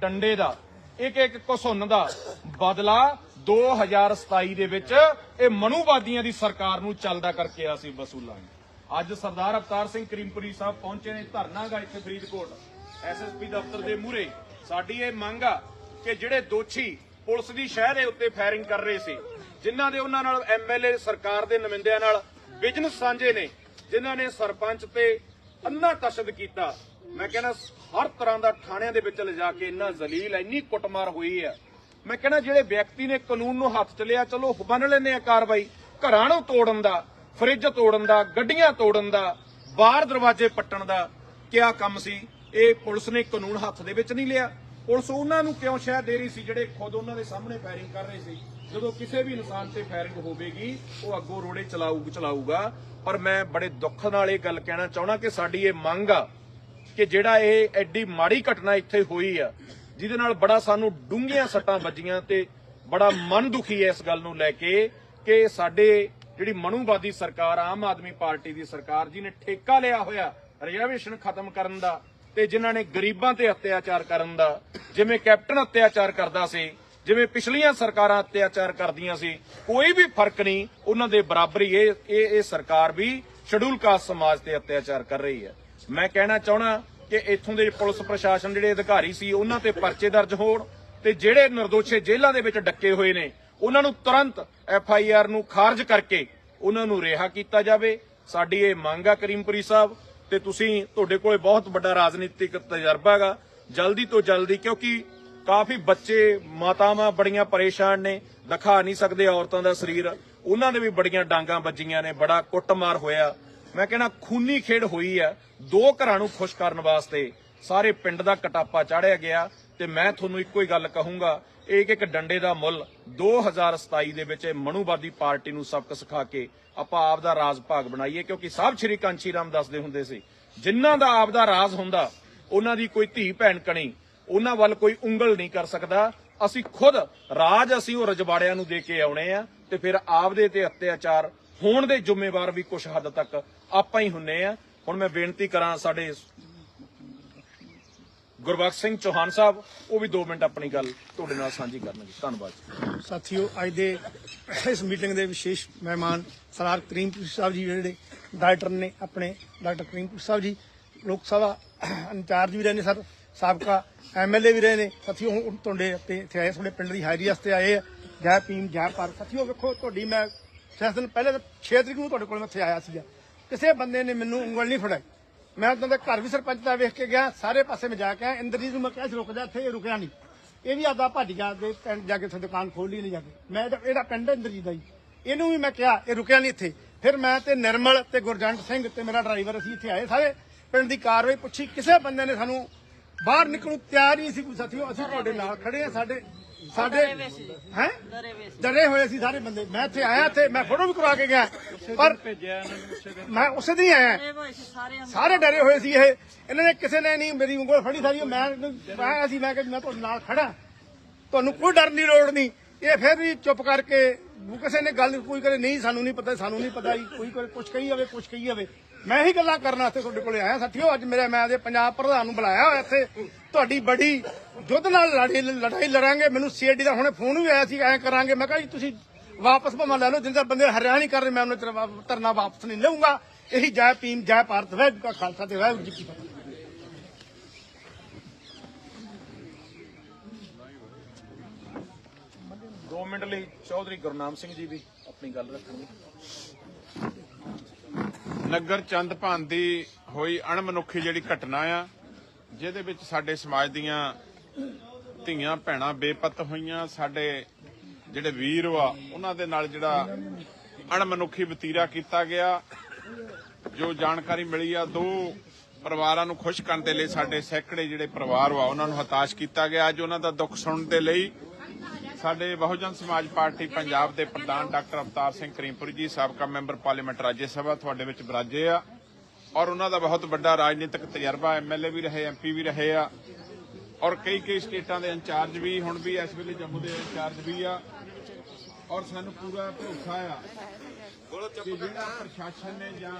ਡੰਡੇ ਦਾ, ਇੱਕ ਇੱਕ ਘਸੁੰਨ ਦਾ ਬਦਲਾ 2027 ਦੇ ਵਿੱਚ ਇਹ ਮਨੂਵਾਦੀਆਂ ਦੀ ਸਰਕਾਰ ਨੂੰ ਚੱਲਦਾ ਕਰਕੇ ਆ ਸੀ ਵਸੂਲਾਂਗੇ ਅੱਜ ਸਰਦਾਰ ਅਵਤਾਰ ਸਿੰਘ ਕਰੀਮਪੁਰੀ ਸਾਹਿਬ ਪਹੁੰਚੇ ਨੇ ਧਰਨਾਗਾ ਇੱਥੇ ਫਰੀਦਕੋਟ। ਐਸਐਸਪੀ ਦਫ਼ਤਰ ਦੇ ਮੂਹਰੇ। ਸਾਡੀ ਇਹ ਮੰਗ ਆ ਕਿ ਜਿਹੜੇ ਦੋਸ਼ੀ ਪੁਲਿਸ ਦੀ ਸ਼ਹਿਰ ਦੇ ਉੱਤੇ ਫਾਇਰਿੰਗ ਕਰ ਰਹੇ ਸੀ, ਜਿਨ੍ਹਾਂ ਦੇ ਉਹਨਾਂ ਨਾਲ ਐਮਐਲਏ ਸਰਕਾਰ ਦੇ ਨੁਮਾਇੰਦਿਆਂ ਨਾਲ ਬਿਜ਼ਨਸ ਸਾਂਝੇ ਨੇ, ਜਿਨ੍ਹਾਂ ਨੇ ਸਰਪੰਚ ਤੇ ਅੰਨਾ ਤਸ਼ਦ ਕੀਤਾ। ਮੈਂ ਕਹਿੰਦਾ ਹਰ ਤਰ੍ਹਾਂ ਦਾ ਥਾਣਿਆਂ ਦੇ ਵਿੱਚ ਲਿਜਾ ਕੇ ਇੰਨਾ ਜ਼ਲੀਲ ਇੰਨੀ ਕੁੱਟਮਾਰ ਹੋਈ ਹੈ। ਮੈਂ ਕਹਿੰਦਾ ਜਿਹੜੇ ਵਿਅਕਤੀ ਨੇ ਕਾਨੂੰਨ ਨੂੰ ਹੱਥ ਚ ਲਿਆ, ਚਲੋ ਬੰਨ ਲੈਨੇ ਆ ਕਾਰਵਾਈ। ਘਰਾਂ ਨੂੰ ਤੋੜਨ ਦਾ, ਫਰਿੱਜ ਤੋੜਨ ਦਾ, ਗੱਡੀਆਂ ਤੋੜਨ ਦਾ, ਬਾਹਰ ਦਰਵਾਜ਼ੇ ਪੱਟਣ ਦਾ ਕਿਆ ਕੰਮ ਸੀ? ਇਹ ਪੁਲਿਸ ਨੇ ਕਾਨੂੰਨ ਹੱਥ ਦੇ ਵਿੱਚ ਨਹੀਂ ਲਿਆ। ਪੁਲਿਸ ਉਹਨਾਂ ਨੂੰ ਕਿਉਂ ਸ਼ਹਿ ਦੇ ਰਹੀ ਸੀ ਜਿਹੜੇ ਖੁਦ ਉਹਨਾਂ ਦੇ ਸਾਹਮਣੇ ਫਾਇਰਿੰਗ ਕਰ ਰਹੇ ਸੀ? ਜਦੋਂ ਕਿਸੇ ਵੀ ਇਨਸਾਨ ਤੇ ਫਾਇਰਿੰਗ ਹੋਵੇਗੀ, ਉਹ ਅੱਗੋਂ ਰੋੜੇ ਚਲਾਊ ਚਲਾਊਗਾ ਪਰ ਮੈਂ ਬੜੇ ਦੁੱਖ ਨਾਲ ਇਹ ਗੱਲ ਕਹਿਣਾ ਚਾਹਣਾ ਕਿ ਸਾਡੀ ਇਹ ਮੰਗ ਆ ਕਿ ਜਿਹੜਾ ਇਹ ਐਡੀ ਮਾੜੀ ਘਟਨਾ ਇੱਥੇ ਹੋਈ ਆ, ਜਿਹਦੇ ਨਾਲ ਬੜਾ ਸਾਨੂੰ ਡੂੰਘੀਆਂ ਸੱਟਾਂ ਵੱਜੀਆਂ ਤੇ ਬੜਾ ਮਨ ਦੁਖੀ ਹੈ ਇਸ ਗੱਲ ਨੂੰ ਲੈ ਕੇ ਕਿ ਸਾਡੇ ਜਿਹੜੀ ਮਨੂਵਾਦੀ ਸਰਕਾਰ, ਆਮ ਆਦਮੀ ਪਾਰਟੀ ਦੀ ਸਰਕਾਰ ਜੀ ਨੇ ਠੇਕਾ ਲਿਆ ਹੋਇਆ ਰਿਜ਼ਰਵੇਸ਼ਨ ਖਤਮ ਕਰਨ ਦਾ ਤੇ ਜਿਨ੍ਹਾਂ ਨੇ ਗਰੀਬਾਂ ਤੇ ਅਤਿਆਚਾਰ ਕਰਨ ਦਾ, ਜਿਵੇਂ ਕੈਪਟਨ ਅਤਿਆਚਾਰ ਕਰਦਾ ਸੀ, ਜਿਵੇਂ ਪਿਛਲੀਆਂ ਸਰਕਾਰਾਂ ਅਤਿਆਚਾਰ ਕਰਦੀਆਂ ਸੀ, ਕੋਈ ਵੀ ਫ਼ਰਕ ਨਹੀਂ, ਉਹਨਾਂ ਦੇ ਬਰਾਬਰੀ ਇਹ ਇਹ ਸਰਕਾਰ ਵੀ ਸ਼ਡਿਊਲ ਕਾਸਟ ਸਮਾਜ ਤੇ ਅਤਿਆਚਾਰ ਕਰ ਰਹੀ ਹੈ। ਮੈਂ ਕਹਿਣਾ ਚਾਹਣਾ ਕਿ ਇੱਥੋਂ ਦੇ ਪੁਲਿਸ ਪ੍ਰਸ਼ਾਸਨ ਜਿਹੜੇ ਅਧਿਕਾਰੀ ਸੀ, ਉਹਨਾਂ ਤੇ ਪਰਚੇ ਦਰਜ ਹੋਣ ਤੇ ਜਿਹੜੇ ਨਿਰਦੋਸ਼ੇ ਜੇਲ੍ਹਾਂ ਦੇ ਵਿੱਚ ਡੱਕੇ ਹੋਏ ਨੇ, ਉਹਨਾਂ ਨੂੰ ਤੁਰੰਤ ਐਫ ਆਈ ਆਰ ਨੂੰ ਖਾਰਜ ਕਰਕੇ ਉਹਨਾਂ ਨੂੰ ਰਿਹਾ ਕੀਤਾ ਜਾਵੇ। ਸਾਡੀ ਇਹ ਮੰਗ ਆ ਕਰੀਮਪੁਰੀ ਸਾਹਿਬ ਤੇ ਤੁਸੀਂ ਤੁਹਾਡੇ ਕੋਲੇ ਬਹੁਤ ਵੱਡਾ ਰਾਜਨੀਤਿਕ ਤਜਰਬਾ ਹੈਗਾ। ਜਲਦੀ ਤੋਂ ਜਲਦੀ, ਕਿਉਂਕਿ ਕਾਫੀ ਬੱਚੇ, ਮਾਤਾਵਾਂ ਬੜੀਆਂ ਪਰੇਸ਼ਾਨ ਨੇ, ਦਿਖਾ ਨਹੀਂ ਸਕਦੇ ਔਰਤਾਂ ਦਾ ਸਰੀਰ। ਉਹਨਾਂ ਦੇ ਵੀ ਬੜੀਆਂ ਡਾਂਗਾਂ ਵੱਜੀਆਂ ਨੇ, ਬੜਾ ਕੁੱਟਮਾਰ ਹੋਇਆ। ਮੈਂ ਕਹਿਣਾ ਖੂਨੀ ਖੇਡ ਹੋਈ ਹੈ ਦੋ ਘਰਾਂ ਨੂੰ ਖੁਸ਼ ਕਰਨ ਵਾਸਤੇ ਸਾਰੇ ਪਿੰਡ ਦਾ ਕਟਾਪਾ ਚਾੜਿਆ ਗਿਆ ਤੇ ਮੈਂ ਤੁਹਾਨੂੰ ਇੱਕੋ ਹੀ ਗੱਲ ਕਹੂੰਗਾ, ਇੱਕ ਇੱਕ ਡੰਡੇ ਦਾ ਮੁੱਲ 2027 ਦੇ ਵਿੱਚ ਮਨੂਵਾਦੀ ਪਾਰਟੀ ਨੂੰ ਸਬਕ ਸਿਖਾ ਕੇ ਆਪਾਂ ਆਪ ਦਾ ਰਾਜ ਭਾਗ ਬਣਾਈਏ, ਕਿਉਂਕਿ ਸਾਹਿਬ ਸ਼੍ਰੀ ਕਾਂਚੀ ਰਾਮ ਦੱਸਦੇ ਹੁੰਦੇ ਸੀ, ਜਿਨ੍ਹਾਂ ਦਾ ਆਪ ਦਾ ਰਾਜ ਹੁੰਦਾ, ਉਹਨਾਂ ਦੀ ਕੋਈ ਧੀ ਭੈਣ ਕਣੀ, ਉਹਨਾਂ ਵੱਲ ਕੋਈ ਉਂਗਲ ਨਹੀਂ ਕਰ ਸਕਦਾ। ਅਸੀਂ ਖੁਦ ਰਾਜ ਅਸੀਂ ਉਹ ਰਜਵਾੜਿਆਂ ਨੂੰ ਦੇ ਕੇ ਆਉਣੇ ਆ ਤੇ ਫਿਰ ਆਪਦੇ ਤੇ ਅਤਿਆਚਾਰ ਹੋਣ ਦੇ ਜ਼ਿੰਮੇਵਾਰ ਵੀ ਕੁਝ ਹੱਦ ਤੱਕ ਆਪਾਂ ਹੀ ਹੁੰਨੇ ਆ। ਹੁਣ ਮੈਂ ਬੇਨਤੀ ਕਰਾਂ ਸਾਡੇ ਗੁਰਬਖਸ਼ ਸਿੰਘ ਚੌਹਾਨ ਸਾਹਿਬ, ਉਹ ਵੀ 2 ਮਿੰਟ ਆਪਣੀ ਗੱਲ ਤੁਹਾਡੇ ਨਾਲ ਸਾਂਝੀ ਕਰਨਗੇ। ਧੰਨਵਾਦ ਸਾਥੀਓ, ਅੱਜ ਦੇ ਇਸ ਮੀਟਿੰਗ ਦੇ ਵਿਸ਼ੇਸ਼ ਮਹਿਮਾਨ ਸਰਦਾਰ ਕਰੀਮਪੁਰ ਸਾਹਿਬ ਜੀ, ਜਿਹੜੇ ਡਾਇਰੈਕਟਰ ਨੇ ਆਪਣੇ ਡਾਕਟਰ ਕਰੀਮਪੁਰ ਸਾਹਿਬ ਜੀ, ਲੋਕ ਸਭਾ ਇੰਚਾਰਜ ਵੀ ਰਹੇ ਨੇ ਸਰ, ਸਾਬਕਾ ਐਮਐਲਏ ਵੀ ਰਹੇ ਨੇ। ਸਾਥੀਓ, ਹੁਣ ਤੁਹਾਡੇ ਤੇ ਇੱਥੇ ਆਏ, ਤੁਹਾਡੇ ਪਿੰਡ ਦੀ ਹਾਜ਼ਰੀ ਵਾਸਤੇ ਆਏ ਆ। ਜੈ ਭੀਮ, ਜੈ ਭਾਰਤ। ਸਾਥੀਓ, ਵੇਖੋ, ਤੁਹਾਡੀ ਮੈਂ ਛੇ ਦਿਨ ਪਹਿਲੇ ਤਾਂ 6 ਤਰੀਕ ਨੂੰ ਤੁਹਾਡੇ ਕੋਲ ਮੈਂ ਇੱਥੇ ਆਇਆ ਸੀਗਾ। ਕਿਸੇ ਬੰਦੇ ਨੇ ਮੈਨੂੰ ਉਂਗਲ ਨਹੀਂ ਫੜਾਈ। ਮੈਂ ਉਹਨਾਂ ਦੇ ਘਰ ਵੀ ਸਰਪੰਚ ਦਾ ਵੇਖ ਕੇ ਗਿਆ, ਸਾਰੇ ਪਾਸੇ ਮੈਂ ਜਾ ਇੰਦਰਜੀਤ ਨੂੰ ਮੈਂ ਕਿਹਾ ਸੀ, ਰੁਕ ਜਾ, ਇੱਥੇ ਇਹ ਰੁਕਿਆ ਨਹੀਂ। ਇਹ ਵੀ ਆਦਾ ਭੱਜ ਗਿਆ ਤੇ ਪਿੰਡ ਜਾ ਕੇ ਉੱਥੇ ਦੁਕਾਨ ਖੋਲ ਲਈ ਨਹੀਂ ਜਾ ਕੇ। ਮੈਂ ਇਹਦਾ ਪਿੰਡ ਹੈ ਇੰਦਰਜੀਤ ਦਾ ਜੀ। ਇਹਨੂੰ ਵੀ ਮੈਂ ਕਿਹਾ, ਇਹ ਰੁਕਿਆ ਨਹੀਂ ਇੱਥੇ। ਫਿਰ ਮੈਂ ਤੇ ਨਿਰਮਲ ਤੇ ਗੁਰਜੰਟ ਸਿੰਘ ਤੇ ਮੇਰਾ ਡਰਾਈਵਰ ਅਸੀਂ ਇੱਥੇ ਆਏ ਸਾਰੇ। ਪਿੰਡ ਦੀ ਕਾਰਵਾਈ ਪੁੱਛੀ। ਕਿਸੇ ਬੰਦੇ ਨੇ ਸਾਨੂੰ ਬਾਹਰ ਨਿਕਲਣ ਤਿਆਰ ਨਹੀਂ ਸੀ ਕੋਈ ਸਾਥੀਓ ਅਸੀਂ ਤੁਹਾਡੇ ਨਾਲ ਖੜੇ ਆ ਸਾਡੇ ਸਾਡੇ ਹੈ? ਡਰੇ ਹੋਏ ਸੀ। ਸਾਰੇ ਬੰਦੇ। ਮੈਂ ਇੱਥੇ ਆਇਆ ਇੱਥੇ ਮੈਂ ਫੋਟੋ ਵੀ ਕਰਵਾ ਕੇ ਗਿਆ। ਪਰ ਮੈਂ ਉਸੇ ਦਿਨ ਆਇਆ। ਸਾਰੇ ਡਰੇ ਹੋਏ ਸੀ ਇਹ। ਇਹਨਾਂ ਨੇ ਕਿਸੇ ਨੇ ਨਹੀਂ ਮੇਰੀ ਉਂਗਲ ਫੜੀ ਸਾਰੀ। ਮੈਂ ਮੈਂ ਸੀ ਮੈਂ ਕਿ ਮੈਂ ਤੁਹਾਡੇ ਨਾਲ ਖੜਾ ਤੁਹਾਨੂੰ ਕੋਈ ਡਰ ਦੀ ਲੋੜ ਨਹੀਂ। ਇਹ ਫਿਰ ਵੀ ਚੁੱਪ ਕਰਕੇ ਕਿਸੇ ਨੇ ਗੱਲ ਕੋਈ ਕਰੇ ਨਹੀਂ, ਸਾਨੂੰ ਨਹੀਂ ਪਤਾ, ਸਾਨੂੰ ਨਹੀਂ ਪਤਾ ਜੀ। ਕੋਈ ਕਰੇ ਕੁਛ ਕਹੀ ਜਾਵੇ, ਕੁਛ ਕਹੀ ਜਾਵੇ। ਮੈਂ ਹੀ ਗੱਲਾਂ ਕਰਨ ਵਾਸਤੇ ਤੁਹਾਡੇ ਕੋਲੇ ਆਇਆ। ਸਾਥੀਓ, ਅੱਜ ਮੇਰੇ, ਮੈਂ ਦੇ ਪੰਜਾਬ ਪ੍ਰਧਾਨ ਨੂੰ ਬੁਲਾਇਆ ਹੋਇਆ ਇੱਥੇ। ਤੁਹਾਡੀ ਬੜੀ ਯੁੱਧ ਨਾਲ ਲੜਾਈ ਲੜਾਈ ਲੜਾਂਗੇ। ਮੈਨੂੰ ਸੀਆਈਡੀ ਦਾ ਹੁਣੇ ਫੋਨ ਵੀ ਆਇਆ ਸੀ, ਐਂ ਕਰਾਂਗੇ। ਮੈਂ ਕਿਹਾ ਜੀ, ਤੁਸੀਂ ਵਾਪਸ ਭਾਵੇਂ ਲੈ ਲਓ, ਜਿੰਨਾ ਬੰਦੇ ਹਰਿਆ ਨਹੀਂ ਕਰ ਰਹੇ, ਮੈਂ ਉਹਨਾਂ ਧਰਨਾ ਵਾਪਸ ਨਹੀਂ ਲਊਂਗਾ। ਇਹੀ ਜੈ ਭੀਮ, ਜੈ ਭਾਰਤ, ਵਾਹਿਗੁਰੂ ਕਾ ਖਾਲਸਾ ਤੇ ਵਾਹਿਗੁਰੂ ਜੀ ਕੀ ਫਤਿਹ। ਮਿੰਟ ਲਈ ਚੌਧਰੀ ਗੁਰਨਾਮ ਸਿੰਘ ਜੀ ਵੀ ਆਪਣੀ ਗੱਲ ਰੱਖਣਗੇ। ਨਗਰ ਚੰਦਪਾਨ ਦੀ ਹੋਈ ਅਣਮਨੁੱਖੀ ਜਿਹੜੀ ਘਟਨਾ ਆ, ਜਿਹਦੇ ਵਿੱਚ ਸਾਡੇ ਸਮਾਜ ਦੀਆਂ ਧੀਆਂ ਭੈਣਾਂ ਬੇਪਤ ਹੋਈਆਂ, ਸਾਡੇ ਜਿਹੜੇ ਵੀਰ ਵਾ, ਉਹਨਾਂ ਦੇ ਨਾਲ ਜਿਹੜਾ ਅਣਮਨੁੱਖੀ ਵਤੀਰਾ ਕੀਤਾ ਗਿਆ, ਜੋ ਜਾਣਕਾਰੀ ਮਿਲੀ ਆ, ਦੋ ਪਰਿਵਾਰਾਂ ਨੂੰ ਖੁਸ਼ ਕਰਨ ਦੇ ਲਈ ਸਾਡੇ ਸੈਂਕੜੇ ਜਿਹੜੇ ਪਰਿਵਾਰ ਵਾ, ਉਹਨਾਂ ਨੂੰ ਹਤਾਸ਼ ਕੀਤਾ ਗਿਆ। ਅੱਜ ਉਹਨਾਂ ਦਾ ਦੁੱਖ ਸੁਣਨ ਦੇ ਲਈ ਸਾਡੇ ਬਹੁਜਨ ਸਮਾਜ ਪਾਰਟੀ ਪੰਜਾਬ ਦੇ ਪ੍ਰਧਾਨ ਡਾਕਟਰ ਅਵਤਾਰ ਸਿੰਘ ਕਰੀਮਪੁਰੀ ਜੀ, ਸਾਬਕਾ ਮੈਂਬਰ ਪਾਰਲੀਮੈਂਟ ਰਾਜ ਸਭਾ ਤੁਹਾਡੇ ਵਿੱਚ ਬਰਾਜੇ ਆ। ਔਰ ਉਹਨਾਂ ਦਾ ਬਹੁਤ ਵੱਡਾ ਰਾਜਨੀਤਿਕ ਤਜਰਬਾ ਐਮਐਲਏ ਵੀ ਰਹੇ ਐਮਪੀ ਵੀ ਰਹੇ ਆ। ਔਰ ਕਈ ਕਈ ਸਟੇਟਾਂ ਦੇ ਇੰਚਾਰਜ ਵੀ ਹੁਣ ਵੀ ਇਸ ਵੇਲੇ ਜੰਮੂ ਦੇ ਇੰਚਾਰਜ ਵੀ ਆ। ਔਰ ਸਾਨੂੰ ਪੂਰਾ ਭਰੋਸਾ ਆ ਕਿ ਜਿਹੜਾ ਪ੍ਰਸ਼ਾਸਨ ਨੇ ਜਾਂ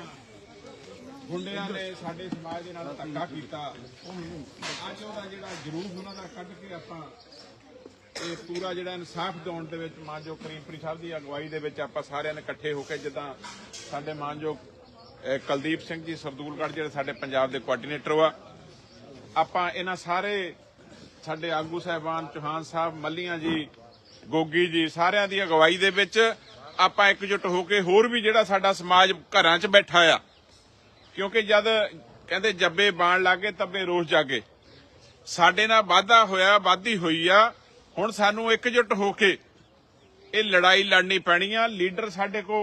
ਗੁੰਡਿਆਂ ਨੇ ਸਾਡੇ ਸਮਾਜ ਦੇ ਨਾਲ ਧੱਕਾ ਕੀਤਾ, ਅੱਜ ਉਹਦਾ ਜਿਹੜਾ ਜਰੂਰ ਉਹਨਾਂ ਦਾ ਕੱਢ ਕੇ ਆਪਾਂ ਇਹ ਪੂਰਾ ਜਿਹੜਾ ਇਨਸਾਫ ਦਿਵਾਉਣ ਦੇ ਵਿੱਚ ਮਾਨਯੋਗ ਕਰੀਮਪੁਰੀ ਸਾਹਿਬ ਦੀ ਅਗਵਾਈ ਦੇ ਵਿੱਚ ਆਪਾਂ ਸਾਰਿਆਂ ਨੇ ਇਕੱਠੇ ਹੋ ਕੇ ਜਿੱਦਾਂ ਸਾਡੇ ਮਾਨਯੋਗ ਅਹ, ਕੁਲਦੀਪ ਸਿੰਘ ਜੀ ਸਰਦੂਲਗੜ੍ਹ ਜਿਹੜੇ ਸਾਡੇ ਪੰਜਾਬ ਦੇ ਕੋਆਰਡੀਨੇਟਰ ਵਾ ਆਪਾਂ ਇਹਨਾਂ ਸਾਰੇ ਸਾਡੇ ਆਗੂ ਸਾਹਿਬਾਨ ਚੌਹਾਨ ਸਾਹਿਬ ਮੱਲੀਆਂ ਜੀ ਗੋਗੀ ਜੀ ਸਾਰਿਆਂ ਦੀ ਅਗਵਾਈ ਦੇ ਵਿੱਚ ਆਪਾਂ ਇਕਜੁੱਟ ਹੋ ਕੇ ਹੋਰ ਵੀ ਜਿਹੜਾ ਸਾਡਾ ਸਮਾਜ ਘਰਾਂ 'ਚ ਬੈਠਾ ਆ। ਕਿਉਂਕਿ ਜਦ ਕਹਿੰਦੇ ਜੱਬੇ ਬਾਣ ਲਾਗੇ ਤੱਬੇ ਰੋਸ ਜਾਗੇ। ਸਾਡੇ ਨਾਲ ਵਾਧਾ ਹੋਇਆ ਵਾਧੀ ਹੋਈ ਆ। ਹੁਣ ਸਾਨੂੰ ਇਕਜੁੱਟ ਹੋ ਕੇ ਇਹ ਲੜਾਈ ਲੜਨੀ ਪੈਣੀ ਆ। ਲੀਡਰ ਸਾਡੇ ਕੋ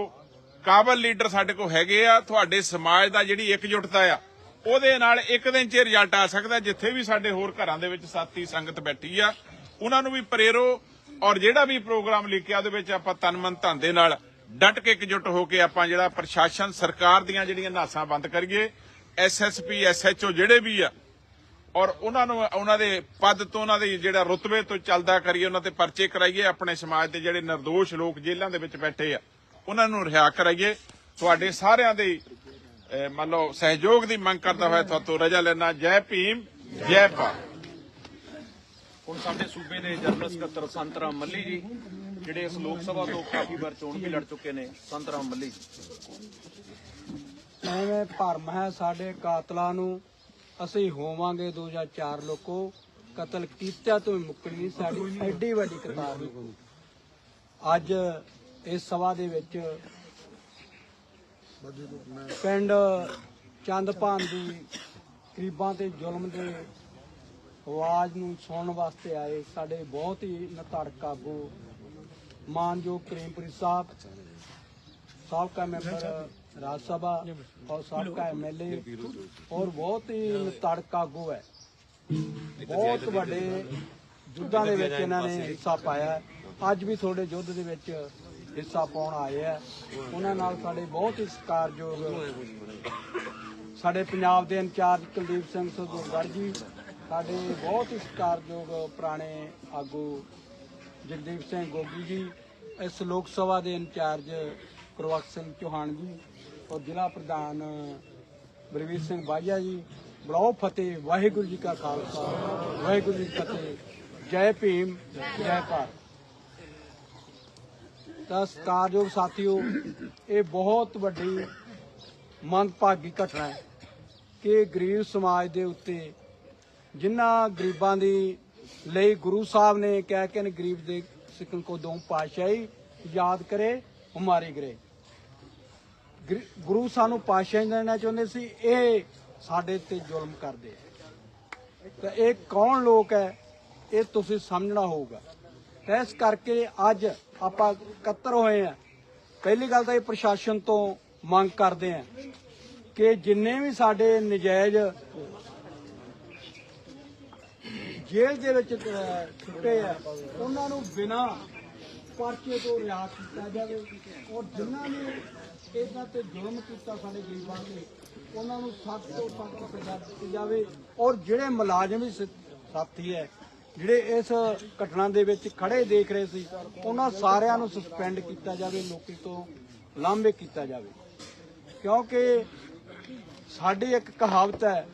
ਕਾਬਲ ਲੀਡਰ ਸਾਡੇ ਕੋ ਹੈਗੇ ਆ। ਤੁਹਾਡੇ ਸਮਾਜ ਦਾ ਜਿਹੜੀ ਇਕਜੁੱਟਤਾ ਆ, ਉਹਦੇ ਨਾਲ ਇੱਕ ਦਿਨ 'ਚ ਰਿਜ਼ਲਟ ਆ ਸਕਦਾ। ਜਿੱਥੇ ਵੀ ਸਾਡੇ ਹੋਰ ਘਰਾਂ ਦੇ ਵਿੱਚ ਸਾਥੀ, ਸੰਗਤ ਬੈਠੀ ਆ, ਉਹਨਾਂ ਨੂੰ ਵੀ ਪ੍ਰੇਰੋ। ਔਰ ਜਿਹੜਾ ਵੀ ਪ੍ਰੋਗਰਾਮ ਲਿਖਿਆ, ਉਹਦੇ ਵਿੱਚ ਆਪਾਂ ਤਨ ਮਨ ਧਨ ਦੇ ਨਾਲ ਡਟ ਕੇ ਇਕਜੁੱਟ ਹੋ ਕੇ ਆਪਾਂ ਜਿਹੜਾ ਪ੍ਰਸ਼ਾਸਨ, ਸਰਕਾਰ ਦੀਆਂ ਜਿਹੜੀਆਂ ਨਾਸਾਂ ਬੰਦ ਕਰੀਏ ਐਸਐਸਪੀ ਐਸਐਚਓ ਜਿਹੜੇ ਵੀ ਆ ਔਰ ਉਹਨਾਂ ਨੂੰ ਉਹਨਾਂ ਦੇ ਪਦ ਤੋਂ ਉਹਨਾਂ ਦੇ ਜਿਹੜਾ ਰੁਤਬੇ ਤੋਂ ਚੱਲਦਾ ਕਰੀਏ ਉਹਨਾਂ ਤੇ ਪਰਚੇ ਕਰਾਈਏ ਆਪਣੇ ਸਮਾਜ ਦੇ ਜਿਹੜੇ નિર્ਦੋਸ਼ ਲੋਕ ਜੇਲ੍ਹਾਂ ਦੇ ਵਿੱਚ ਬੈਠੇ ਆ ਉਹਨਾਂ ਨੂੰ ਰਿਹਾ ਕਰਾਈਏ। ਤੁਹਾਡੇ ਸਾਰਿਆਂ ਦੇ ਮੰਨ ਲਓ ਸਹਿਯੋਗ ਦੀ ਮੰਗ ਕਰਦਾ ਹੋਇਆ ਤੁਹਾਤੋਂ ਰਜਾ ਲੈਣਾ ਜੈ ਭੀਮ ਜੈ ਭਾਰਤ। ਹੁਣ ਸਾਡੇ ਸੂਬੇ ਦੇ ਜਨਰਲ ਸਕੱਤਰ ਸੰਤਰਾਮ ਮੱਲੀ ਜੀ ਜਿਹੜੇ ਇਸ ਲੋਕ ਸਭਾ ਤੋਂ ਕਾਫੀ ਵਾਰ ਚੋਣ ਵੀ ਲੜ ਚੁੱਕੇ ਨੇ ਸੰਤਰਾਮ ਮੱਲੀ ਜੀ। ਐਵੇਂ ਭਰਮ ਹੈ ਸਾਡੇ ਕਾਤਲਾਂ ਨੂੰ ਅਸੀਂ ਹੋਵਾਂਗੇ 2004 ਲੋਕੋ ਕਤਲ ਕੀਤਿਆਂ ਤੋਂ ਹੀ ਮੁੱਕਣੀ ਸਾਡੀ ਐਡੀ ਵੱਡੀ ਕਤਾਰ ਨਹੀਂ ਅੱਜ ਇਸ ਸਭਾ ਦੇ ਵਿੱਚ ਪਿੰਡ ਚੰਦਪਾਨ ਦੀ ਗਰੀਬਾਂ ਤੇ ਜ਼ੁਲਮ ਦੇ ਆਵਾਜ਼ ਨੂੰ ਸੁਣਨ ਵਾਸਤੇ ਆਏ ਸਾਡੇ ਬਹੁਤ ਹੀ ਨਤੜਕ ਆਗੂ ਮਾਨਯੋਗ ਕਰੀਮਪੁਰੀ ਸਾਹਿਬ, ਸਾਬਕਾ ਮੈਂਬਰ ਰਾਜ ਸਭਾ ਔਰ ਸਾਬਕਾ ਐਮਐਲਏ ਔਰ ਬਹੁਤ ਹੀ ਤੜਕ ਆਗੂ ਹੈ। ਬਹੁਤ ਵੱਡੇ ਯੁੱਧਾਂ ਦੇ ਵਿੱਚ ਇਹਨਾਂ ਨੇ ਹਿੱਸਾ ਪਾਇਆ ਅੱਜ ਵੀ ਤੁਹਾਡੇ ਯੁੱਧ ਦੇ ਵਿੱਚ ਹਿੱਸਾ ਪਾਉਣ ਆਏ ਆ ਉਹਨਾਂ ਨਾਲ ਸਾਡੇ ਬਹੁਤ ਹੀ ਸਤਿਕਾਰਯੋਗ ਸਾਡੇ ਪੰਜਾਬ ਦੇ ਇੰਚਾਰਜ ਕੁਲਦੀਪ ਸਿੰਘ ਸਰਦੂਲਗੜ੍ਹ ਜੀ, ਸਾਡੇ ਬਹੁਤ ਹੀ ਸਤਿਕਾਰਯੋਗ ਪੁਰਾਣੇ ਆਗੂ ਜਗਦੀਪ ਸਿੰਘ ਗੋਗੀ ਜੀ, ਇਸ ਲੋਕ ਸਭਾ ਦੇ ਇੰਚਾਰਜ ਗੁਰਬਖਸ਼ ਸਿੰਘ ਚੌਹਾਨ ਜੀ ਔਰ ਜ਼ਿਲ੍ਹਾ ਪ੍ਰਧਾਨ ਬਲਵੀਰ ਸਿੰਘ ਬਾਈਆ ਜੀ ਬਲਾਓ ਫਤਿਹ, ਵਾਹਿਗੁਰੂ ਜੀ ਕਾ ਖਾਲਸਾ, ਵਾਹਿਗੁਰੂ ਜੀ ਕੀ ਫਤਿਹ, ਜੈ ਭੀਮ, ਜੈ ਭਾਰਤ। ਤਾਂ ਸਤਿਕਾਰਯੋਗ ਸਾਥੀਓ, ਇਹ ਬਹੁਤ ਵੱਡੀ ਮੰਦਭਾਗੀ ਘਟਨਾ ਹੈ ਕਿ ਗਰੀਬ ਸਮਾਜ ਦੇ ਉੱਤੇ ਜਿਨ੍ਹਾਂ ਗਰੀਬਾਂ ਦੀ ਲਈ ਗੁਰੂ ਸਾਹਿਬ ਨੇ ਕਹਿ ਕੇ ਗਰੀਬ ਦੇ ਸਿੱਖਣ ਕੋ ਦੋ ਪਾਤਸ਼ਾਹੀ ਯਾਦ ਕਰੇ ਹਮਾਰੀ ਗਰੇ ਗੁਰੂ ਸਾਨੂੰ ਪਾਤਸ਼ਾਹੀ ਦੇਣਾ ਚਾਹੁੰਦੇ ਸੀ, ਇਹ ਸਾਡੇ ਤੇ ਜ਼ੁਲਮ ਕਰਦੇ ਤਾਂ ਇਹ ਕੌਣ ਲੋਕ ਹੈ, ਇਹ ਤੁਸੀਂ ਸਮਝਣਾ ਹੋਊਗਾ। ਇਸ ਕਰਕੇ ਅੱਜ ਆਪਾਂ ਇਕੱਤਰ ਹੋਏ ਆ। ਪਹਿਲੀ ਗੱਲ ਤਾਂ ਇਹ ਪ੍ਰਸ਼ਾਸਨ ਤੋਂ ਮੰਗ ਕਰਦੇ ਆ ਕਿ ਜਿੰਨੇ ਵੀ ਸਾਡੇ ਨਜਾਇਜ਼ ਜੇਲ੍ਹ ਦੇ ਵਿੱਚ ਛੁੱਟੇ ਆ, ਉਹਨਾਂ ਨੂੰ ਬਿਨਾਂ ਪਰਚੇ ਤੋਂ ਰਿਹਾ ਕੀਤਾ ਜਾਵੇ। ਔਰ ਜਿਨ੍ਹਾਂ ਨੇ ਇਹਨਾਂ ਤੇ ਜ਼ੁਲਮ ਕੀਤਾ ਸਾਡੇ ਗਰੀਬਾਂ ਤੇ, ਉਹਨਾਂ ਨੂੰ ਸਖਤ ਤੋਂ ਸਖਤ ਸਜ਼ਾ ਦਿੱਤੀ ਜਾਵੇ। ਔਰ ਜਿਹੜੇ ਮੁਲਾਜ਼ਮ ਵੀ ਸਾਥੀ ਹੈ, ਜਿਹੜੇ ਇਸ ਘਟਨਾ ਦੇ ਵਿੱਚ ਖੜੇ ਦੇਖ ਰਹੇ ਸੀ, ਉਹਨਾਂ ਸਾਰਿਆਂ ਨੂੰ ਸਸਪੈਂਡ ਕੀਤਾ ਜਾਵੇ ਨੌਕਰੀ ਤੋਂ ਲਾਂਭੇ ਕੀਤਾ ਜਾਵੇ। ਕਿਉਂਕਿ ਸਾਡੀ ਇੱਕ ਕਹਾਵਤ ਹੈ,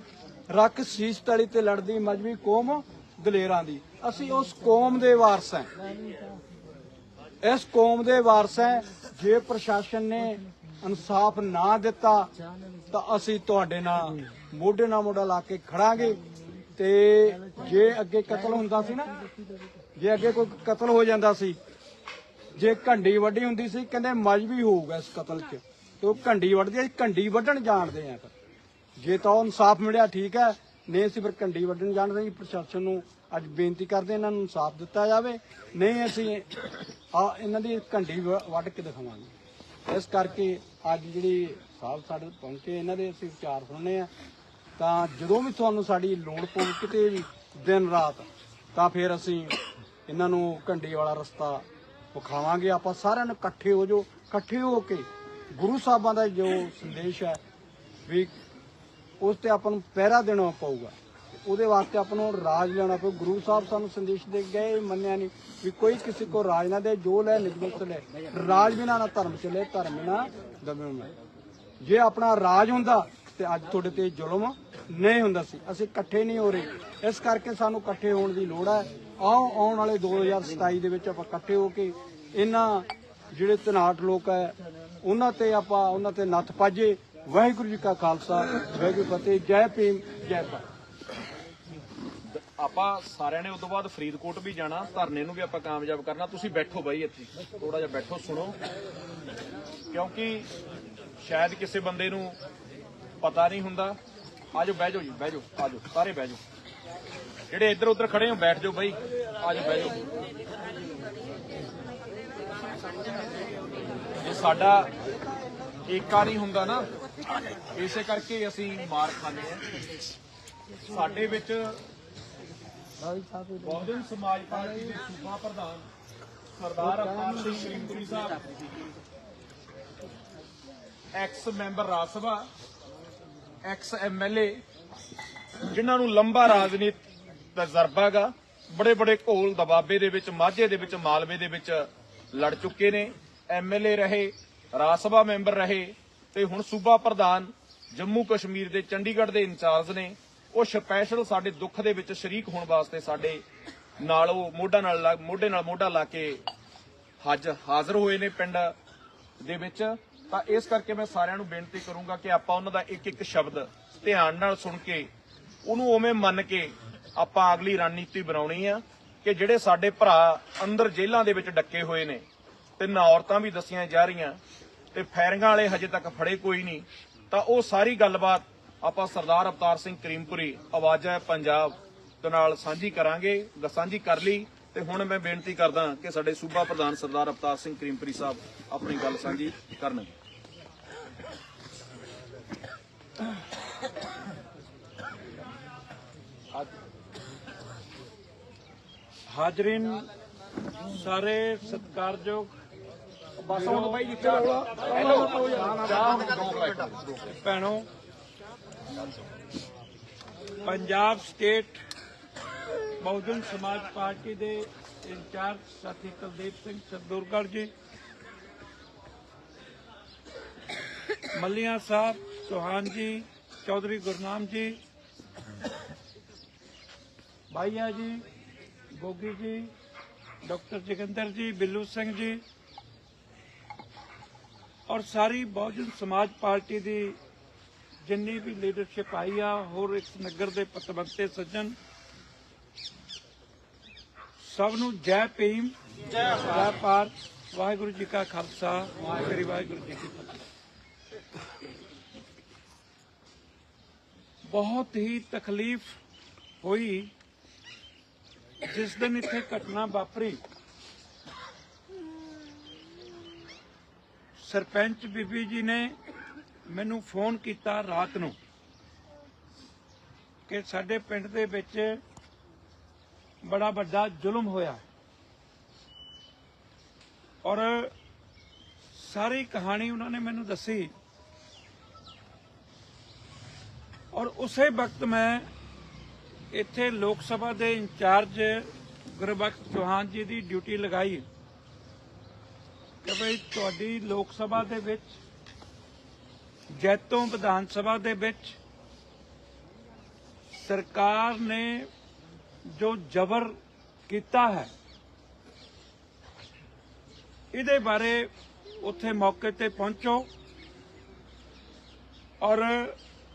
ਰੱਖ ਸੀਸ ਤਲੀ ਤੇ ਲੜਦੀ ਮਜਬੀ ਕੌਮ ਦਲੇਰਾਂ ਦੀ। ਅਸੀਂ ਉਸ ਕੌਮ ਦੇ ਵਾਰਸ ਹਾਂ। ਇਸ ਕੌਮ ਦੇ ਵਾਰਸ ਹੈ, ਜੇ ਪ੍ਰਸ਼ਾਸਨ ਨੇ ਇਨਸਾਫ ਨਾ ਦਿੱਤਾ, ਤਾਂ ਅਸੀਂ ਤੁਹਾਡੇ ਨਾਲ ਮੋਢੇ ਨਾਲ ਮੋਢਾ ਲਾ ਕੇ ਖੜਾਂਗੇ। ਤੇ ਜੇ ਅੱਗੇ ਕਤਲ ਹੁੰਦਾ ਸੀ ਨਾ, ਜੇ ਅੱਗੇ ਕੋਈ ਕਤਲ ਹੋ ਜਾਂਦਾ ਸੀ, ਜੇ ਘੰਡੀ ਵੱਡੀ ਹੁੰਦੀ ਸੀ, ਕਹਿੰਦੇ ਮਜਬੀ ਹੋਊਗਾ ਇਸ ਕਤਲ 'ਚ। ਤੇ ਉਹ ਘੰਡੀ ਵੱਢਦੀ ਆ ਘੰਡੀ ਵੱਢਣ ਜਾਣਦੇ ਆ ਜੇ ਤਾਂ ਉਹ ਇਨਸਾਫ ਮਿਲਿਆ, ਠੀਕ ਹੈ। ਨਹੀਂ, ਅਸੀਂ ਫਿਰ ਘੰਡੀ ਵੱਢਣ ਜਾਣਦੇ ਜੀ। ਪ੍ਰਸ਼ਾਸਨ ਨੂੰ ਅੱਜ ਬੇਨਤੀ ਕਰਦੇ ਇਹਨਾਂ ਨੂੰ ਇਨਸਾਫ ਦਿੱਤਾ ਜਾਵੇ। ਨਹੀਂ, ਅਸੀਂ ਆ, ਇਹਨਾਂ ਦੀ ਘੰਡੀ ਵ- ਵੱਢ ਕੇ ਦਿਖਾਵਾਂਗੇ। ਇਸ ਕਰਕੇ ਅੱਜ ਜਿਹੜੀ ਸਾਹਿਬ ਸਾਡੇ ਪਹੁੰਚੇ, ਇਹਨਾਂ ਦੇ ਅਸੀਂ ਵਿਚਾਰ ਸੁਣਨੇ ਆ। ਤਾਂ ਜਦੋਂ ਵੀ ਤੁਹਾਨੂੰ ਸਾਡੀ ਲੋੜ ਪਊ ਕਿਤੇ ਵੀ ਦਿਨ ਰਾਤ, ਤਾਂ ਫਿਰ ਅਸੀਂ ਇਹਨਾਂ ਨੂੰ ਘੰਡੀ ਵਾਲਾ ਰਸਤਾ ਵਿਖਾਵਾਂਗੇ। ਆਪਾਂ ਸਾਰਿਆਂ ਨੂੰ ਇਕੱਠੇ ਹੋ ਜਾਓ, ਇਕੱਠੇ ਹੋ ਕੇ ਗੁਰੂ ਸਾਹਿਬਾਂ ਦਾ ਜੋ ਸੰਦੇਸ਼ ਹੈ ਵੀ ਉਸ ਤੇ ਆਪਾਂ ਨੂੰ ਪਹਿਰਾ ਦੇਣਾ ਪਊਗਾ। ਉਹਦੇ ਵਾਸਤੇ ਆਪਾਂ ਨੂੰ ਰਾਜ ਲੈਣਾ ਪਊ। ਗੁਰੂ ਸਾਹਿਬ ਸਾਨੂੰ ਸੰਦੇਸ਼ ਦੇ ਗਏ ਮੰਨਿਆ ਨਹੀਂ ਵੀ ਕੋਈ ਕਿਸੇ ਕੋ ਰਾਜ ਨਾ ਦੇ, ਜੋ ਲੈ ਨਿਜਮਤ ਲੈ। ਰਾਜ ਬਿਨਾ ਨਾ ਧਰਮ ਚਲੇ, ਧਰਮ ਬਿਨਾ ਦਮਨ ਨਾ ਜੇ ਆਪਣਾ ਰਾਜ ਹੁੰਦਾ, ਤੇ ਅੱਜ ਤੁਹਾਡੇ ਤੇ ਜ਼ੁਲਮ ਨਹੀਂ ਹੁੰਦਾ ਸੀ। ਅਸੀਂ ਇਕੱਠੇ ਨਹੀਂ ਹੋ ਰਹੇ। ਇਸ ਕਰਕੇ ਸਾਨੂੰ ਇਕੱਠੇ ਹੋਣ ਦੀ ਲੋੜ ਹੈ। ਆਓ, ਆਉਣ ਵਾਲੇ 2027 ਦੇ ਵਿੱਚ ਆਪਾਂ ਇਕੱਠੇ ਹੋ ਕੇ ਇਹਨਾਂ ਜਿਹੜੇ ਤਨਾਟ ਲੋਕ ਹੈ, ਉਹਨਾਂ ਤੇ ਆਪਾਂ, ਉਹਨਾਂ ਤੇ ਨੱਥ ਪਾਜੇ। ਵਾਹਿਗੁਰੂ ਜੀ ਕਾ ਖਾਲਸਾ, ਵਾਹਿਗੁਰੂ ਫਤਿਹ। ਜੈ ਭੀਮ, ਜੈ ਭਾਰਤ। ਆਪਾਂ ਸਾਰਿਆਂ ਨੇ ਉਸ ਤੋਂ ਬਾਅਦ ਫਰੀਦਕੋਟ ਵੀ ਜਾਣਾ, ਧਰਨੇ ਨੂੰ ਵੀ ਆਪਾਂ ਕਾਮਯਾਬ ਕਰਨਾ। ਤੁਸੀਂ ਬੈਠੋ ਬਾਈ ਇੱਥੇ। ਥੋੜਾ ਜਿਹਾ ਬੈਠੋ, ਸੁਣੋ। ਕਿਉਂਕਿ ਸ਼ਾਇਦ ਕਿਸੇ ਬੰਦੇ ਨੂੰ ਪਤਾ ਨਹੀਂ ਹੁੰਦਾ। ਆਜੋ, ਬਹਿ ਜਾਓ ਜੀ, ਬਹਿ ਜਾਓ, ਆਜੋ, ਸਾਰੇ ਬਹਿ ਜਾਓ। ਜਿਹੜੇ ਇੱਧਰ ਉੱਧਰ ਖੜੇ ਹੋ, ਬੈਠ ਜਾਓ ਬਾਈ। ਆਜੋ, ਬਹਿ ਜਾਓ। ਜੇ ਸਾਡਾ ਏਕਾ ਨਹੀਂ ਹੁੰਦਾ ਨਾ, ਇਸੇ ਕਰਕੇ ਅਸੀਂ ਮਾਰ ਖਾਂਦੇ ਆ ਸਾਡੇ ਵਿੱਚ ਬਹੁਜਨ ਸਮਾਜ ਪਾਰਟੀ ਦੇ ਸੂਬਾ ਪ੍ਰਧਾਨ Sardar Avtar Singh Karimpuri Sahib ex member Rajya Sabha ex MLA ਜਿਨ੍ਹਾਂ ਨੂੰ ਲੰਬਾ ਰਾਜਨੀਤਿਕ ਤਜਰਬਾ ਬੜੇ ਬੜੇ ਘੋਲ ਦਬਾਬੇ ਦੇ ਵਿੱਚ, ਮਾਝੇ ਦੇ ਵਿੱਚ, ਮਾਲਵੇ ਦੇ ਵਿੱਚ ਲੜ ਚੁੱਕੇ ਨੇ ਐਮਐਲਏ ਰਹੇ ਰਾਜ ਸਭਾ ਮੈਂਬਰ ਰਹੇ, ਤੇ ਹੁਣ ਸੂਬਾ ਪ੍ਰਧਾਨ ਜੰਮੂ ਕਸ਼ਮੀਰ ਦੇ ਚੰਡੀਗੜ੍ਹ ਦੇ ਇੰਚਾਰਜ ਨੇ। ਉਹ ਸਪੈਸ਼ਲ ਸਾਡੇ ਦੁੱਖ ਦੇ ਵਿੱਚ ਸ਼ਰੀਕ ਹੋਣ ਵਾਸਤੇ ਸਾਡੇ ਨਾਲ ਉਹ ਮੋਢਾ ਨਾਲ ਮੋਢੇ ਨਾਲ ਮੋਢਾ ਲਾ ਕੇ ਹੱਜ ਹਾਜ਼ਰ ਹੋਏ ਨੇ ਪਿੰਡ ਦੇ ਵਿੱਚ। ਤਾਂ ਇਸ ਕਰਕੇ ਮੈਂ ਸਾਰਿਆਂ ਨੂੰ ਬੇਨਤੀ ਕਰੂੰਗਾ ਕਿ ਆਪਾਂ ਉਹਨਾਂ ਦਾ ਇੱਕ ਇੱਕ ਸ਼ਬਦ ਧਿਆਨ ਨਾਲ ਸੁਣ ਕੇ ਉਹਨੂੰ ਉਵੇਂ ਮੰਨ ਕੇ ਆਪਾਂ ਅਗਲੀ ਰਣਨੀਤੀ ਬਣਾਉਣੀ ਆ ਕਿ ਜਿਹੜੇ ਸਾਡੇ ਭਰਾ ਅੰਦਰ ਜੇਲ੍ਹਾਂ ਦੇ ਵਿੱਚ ਡੱਕੇ ਹੋਏ ਨੇ ਤੇ ਨਾ ਔਰਤਾਂ ਵੀ ਦੱਸੀਆਂ ਜਾ ਰਹੀਆਂ ਤੇ ਫੈਰਿੰਗਾਂ ਵਾਲੇ ਹਜੇ ਤੱਕ ਫੜੇ ਕੋਈ ਨਹੀਂ, ਤਾਂ ਉਹ ਸਾਰੀ ਗੱਲਬਾਤ ਆਪਾਂ ਸਰਦਾਰ ਅਵਤਾਰ ਸਿੰਘ ਕਰੀਮਪੁਰੀ ਆਵਾਜ਼ਾਂ ਪੰਜਾਬ ਦੇ ਨਾਲ ਸਾਂਝੀ ਕਰਾਂਗੇ ਸਾਂਝੀ ਕਰ ਲਈ ਤੇ ਹੁਣ ਮੈਂ ਬੇਨਤੀ ਕਰਦਾ ਕਿ ਸਾਡੇ ਸੂਬਾ ਪ੍ਰਧਾਨ ਸਰਦਾਰ ਅਵਤਾਰ ਸਿੰਘ ਕਰੀਮਪੁਰੀ ਸਾਹਿਬ ਆਪਣੀ ਗੱਲ ਸਾਂਝੀ ਕਰਨਗੇ ਹਾਜ਼ਰੀਨ ਸਾਰੇ ਸਤਿਕਾਰਯੋਗ ਬਸ ਹੁਣ ਬਾਈ ਜੀ ਭੈਣੋ ਪੰਜਾਬ ਸਟੇਟ ਬਹੁਜਨ ਸਮਾਜ ਪਾਰਟੀ ਦੇ ਇੰਚਾਰਜ ਸਾਥੀ ਕੁਲਦੀਪ ਸਿੰਘ ਸਰਦੂਰਗੜ੍ਹ ਜੀ, ਮੱਲੀਆਂ ਸਾਹਿਬ ਚੌਹਾਨ ਜੀ, ਚੌਧਰੀ ਗੁਰਨਾਮ ਜੀ ਭਾਈਆ ਜੀ, ਗੋਗੀ ਜੀ, ਡਾਕਟਰ ਜਗਿੰਦਰ ਜੀ, ਬਿੱਲੂ ਸਿੰਘ ਜੀ ਔਰ ਸਾਰੀ ਬਹੁਜਨ ਸਮਾਜ ਪਾਰਟੀ ਦੀ ਜਿੰਨੀ ਵੀ ਲੀਡਰਸ਼ਿਪ ਆਈ ਆ ਹੋਰ ਇਸ ਨਗਰ ਦੇ ਪਤਵੰਤੇ ਸੱਜਣ ਸਭ ਨੂੰ ਜੈ ਭੀਮ ਜੈ ਭਾਰਤ। ਵਾਹਿਗੁਰੂ ਜੀ ਕਾ ਖਾਲਸਾ ਸ੍ਰੀ ਵਾਹਿਗੁਰੂ ਜੀ ਕੀ ਫਤਿਹ। ਬਹੁਤ ਹੀ ਤਕਲੀਫ ਹੋਈ ਜਿਸ ਦਿਨ ਇੱਥੇ ਘਟਨਾ ਵਾਪਰੀ। ਸਰਪੰਚ ਬੀਬੀ ਜੀ ਨੇ ਮੈਨੂੰ ਫੋਨ ਕੀਤਾ ਰਾਤ ਨੂੰ ਕਿ ਸਾਡੇ ਪਿੰਡ ਦੇ ਵਿੱਚ ਬੜਾ ਵੱਡਾ ਜ਼ੁਲਮ ਹੋਇਆ। ਔਰ ਸਾਰੀ ਕਹਾਣੀ ਉਹਨਾਂ ਨੇ ਮੈਨੂੰ ਦੱਸੀ। ਔਰ ਉਸੇ ਵਕਤ ਮੈਂ ਇੱਥੇ ਲੋਕ ਸਭਾ ਦੇ ਇੰਚਾਰਜ ਗੁਰਬਖਸ਼ ਚੌਹਾਨ ਜੀ ਦੀ ਡਿਊਟੀ ਲਗਾਈ ਕਿ ਭਈ ਤੁਹਾਡੀ ਲੋਕ ਸਭਾ ਦੇ ਵਿੱਚ ਜੈਤੋਂ ਵਿਧਾਨ ਸਭਾ ਦੇ ਵਿੱਚ ਸਰਕਾਰ ਨੇ ਜੋ ਜ਼ਬਰ ਕੀਤਾ ਹੈ, ਇਹਦੇ ਬਾਰੇ ਉੱਥੇ ਮੌਕੇ ਤੇ ਪਹੁੰਚੋ ਔਰ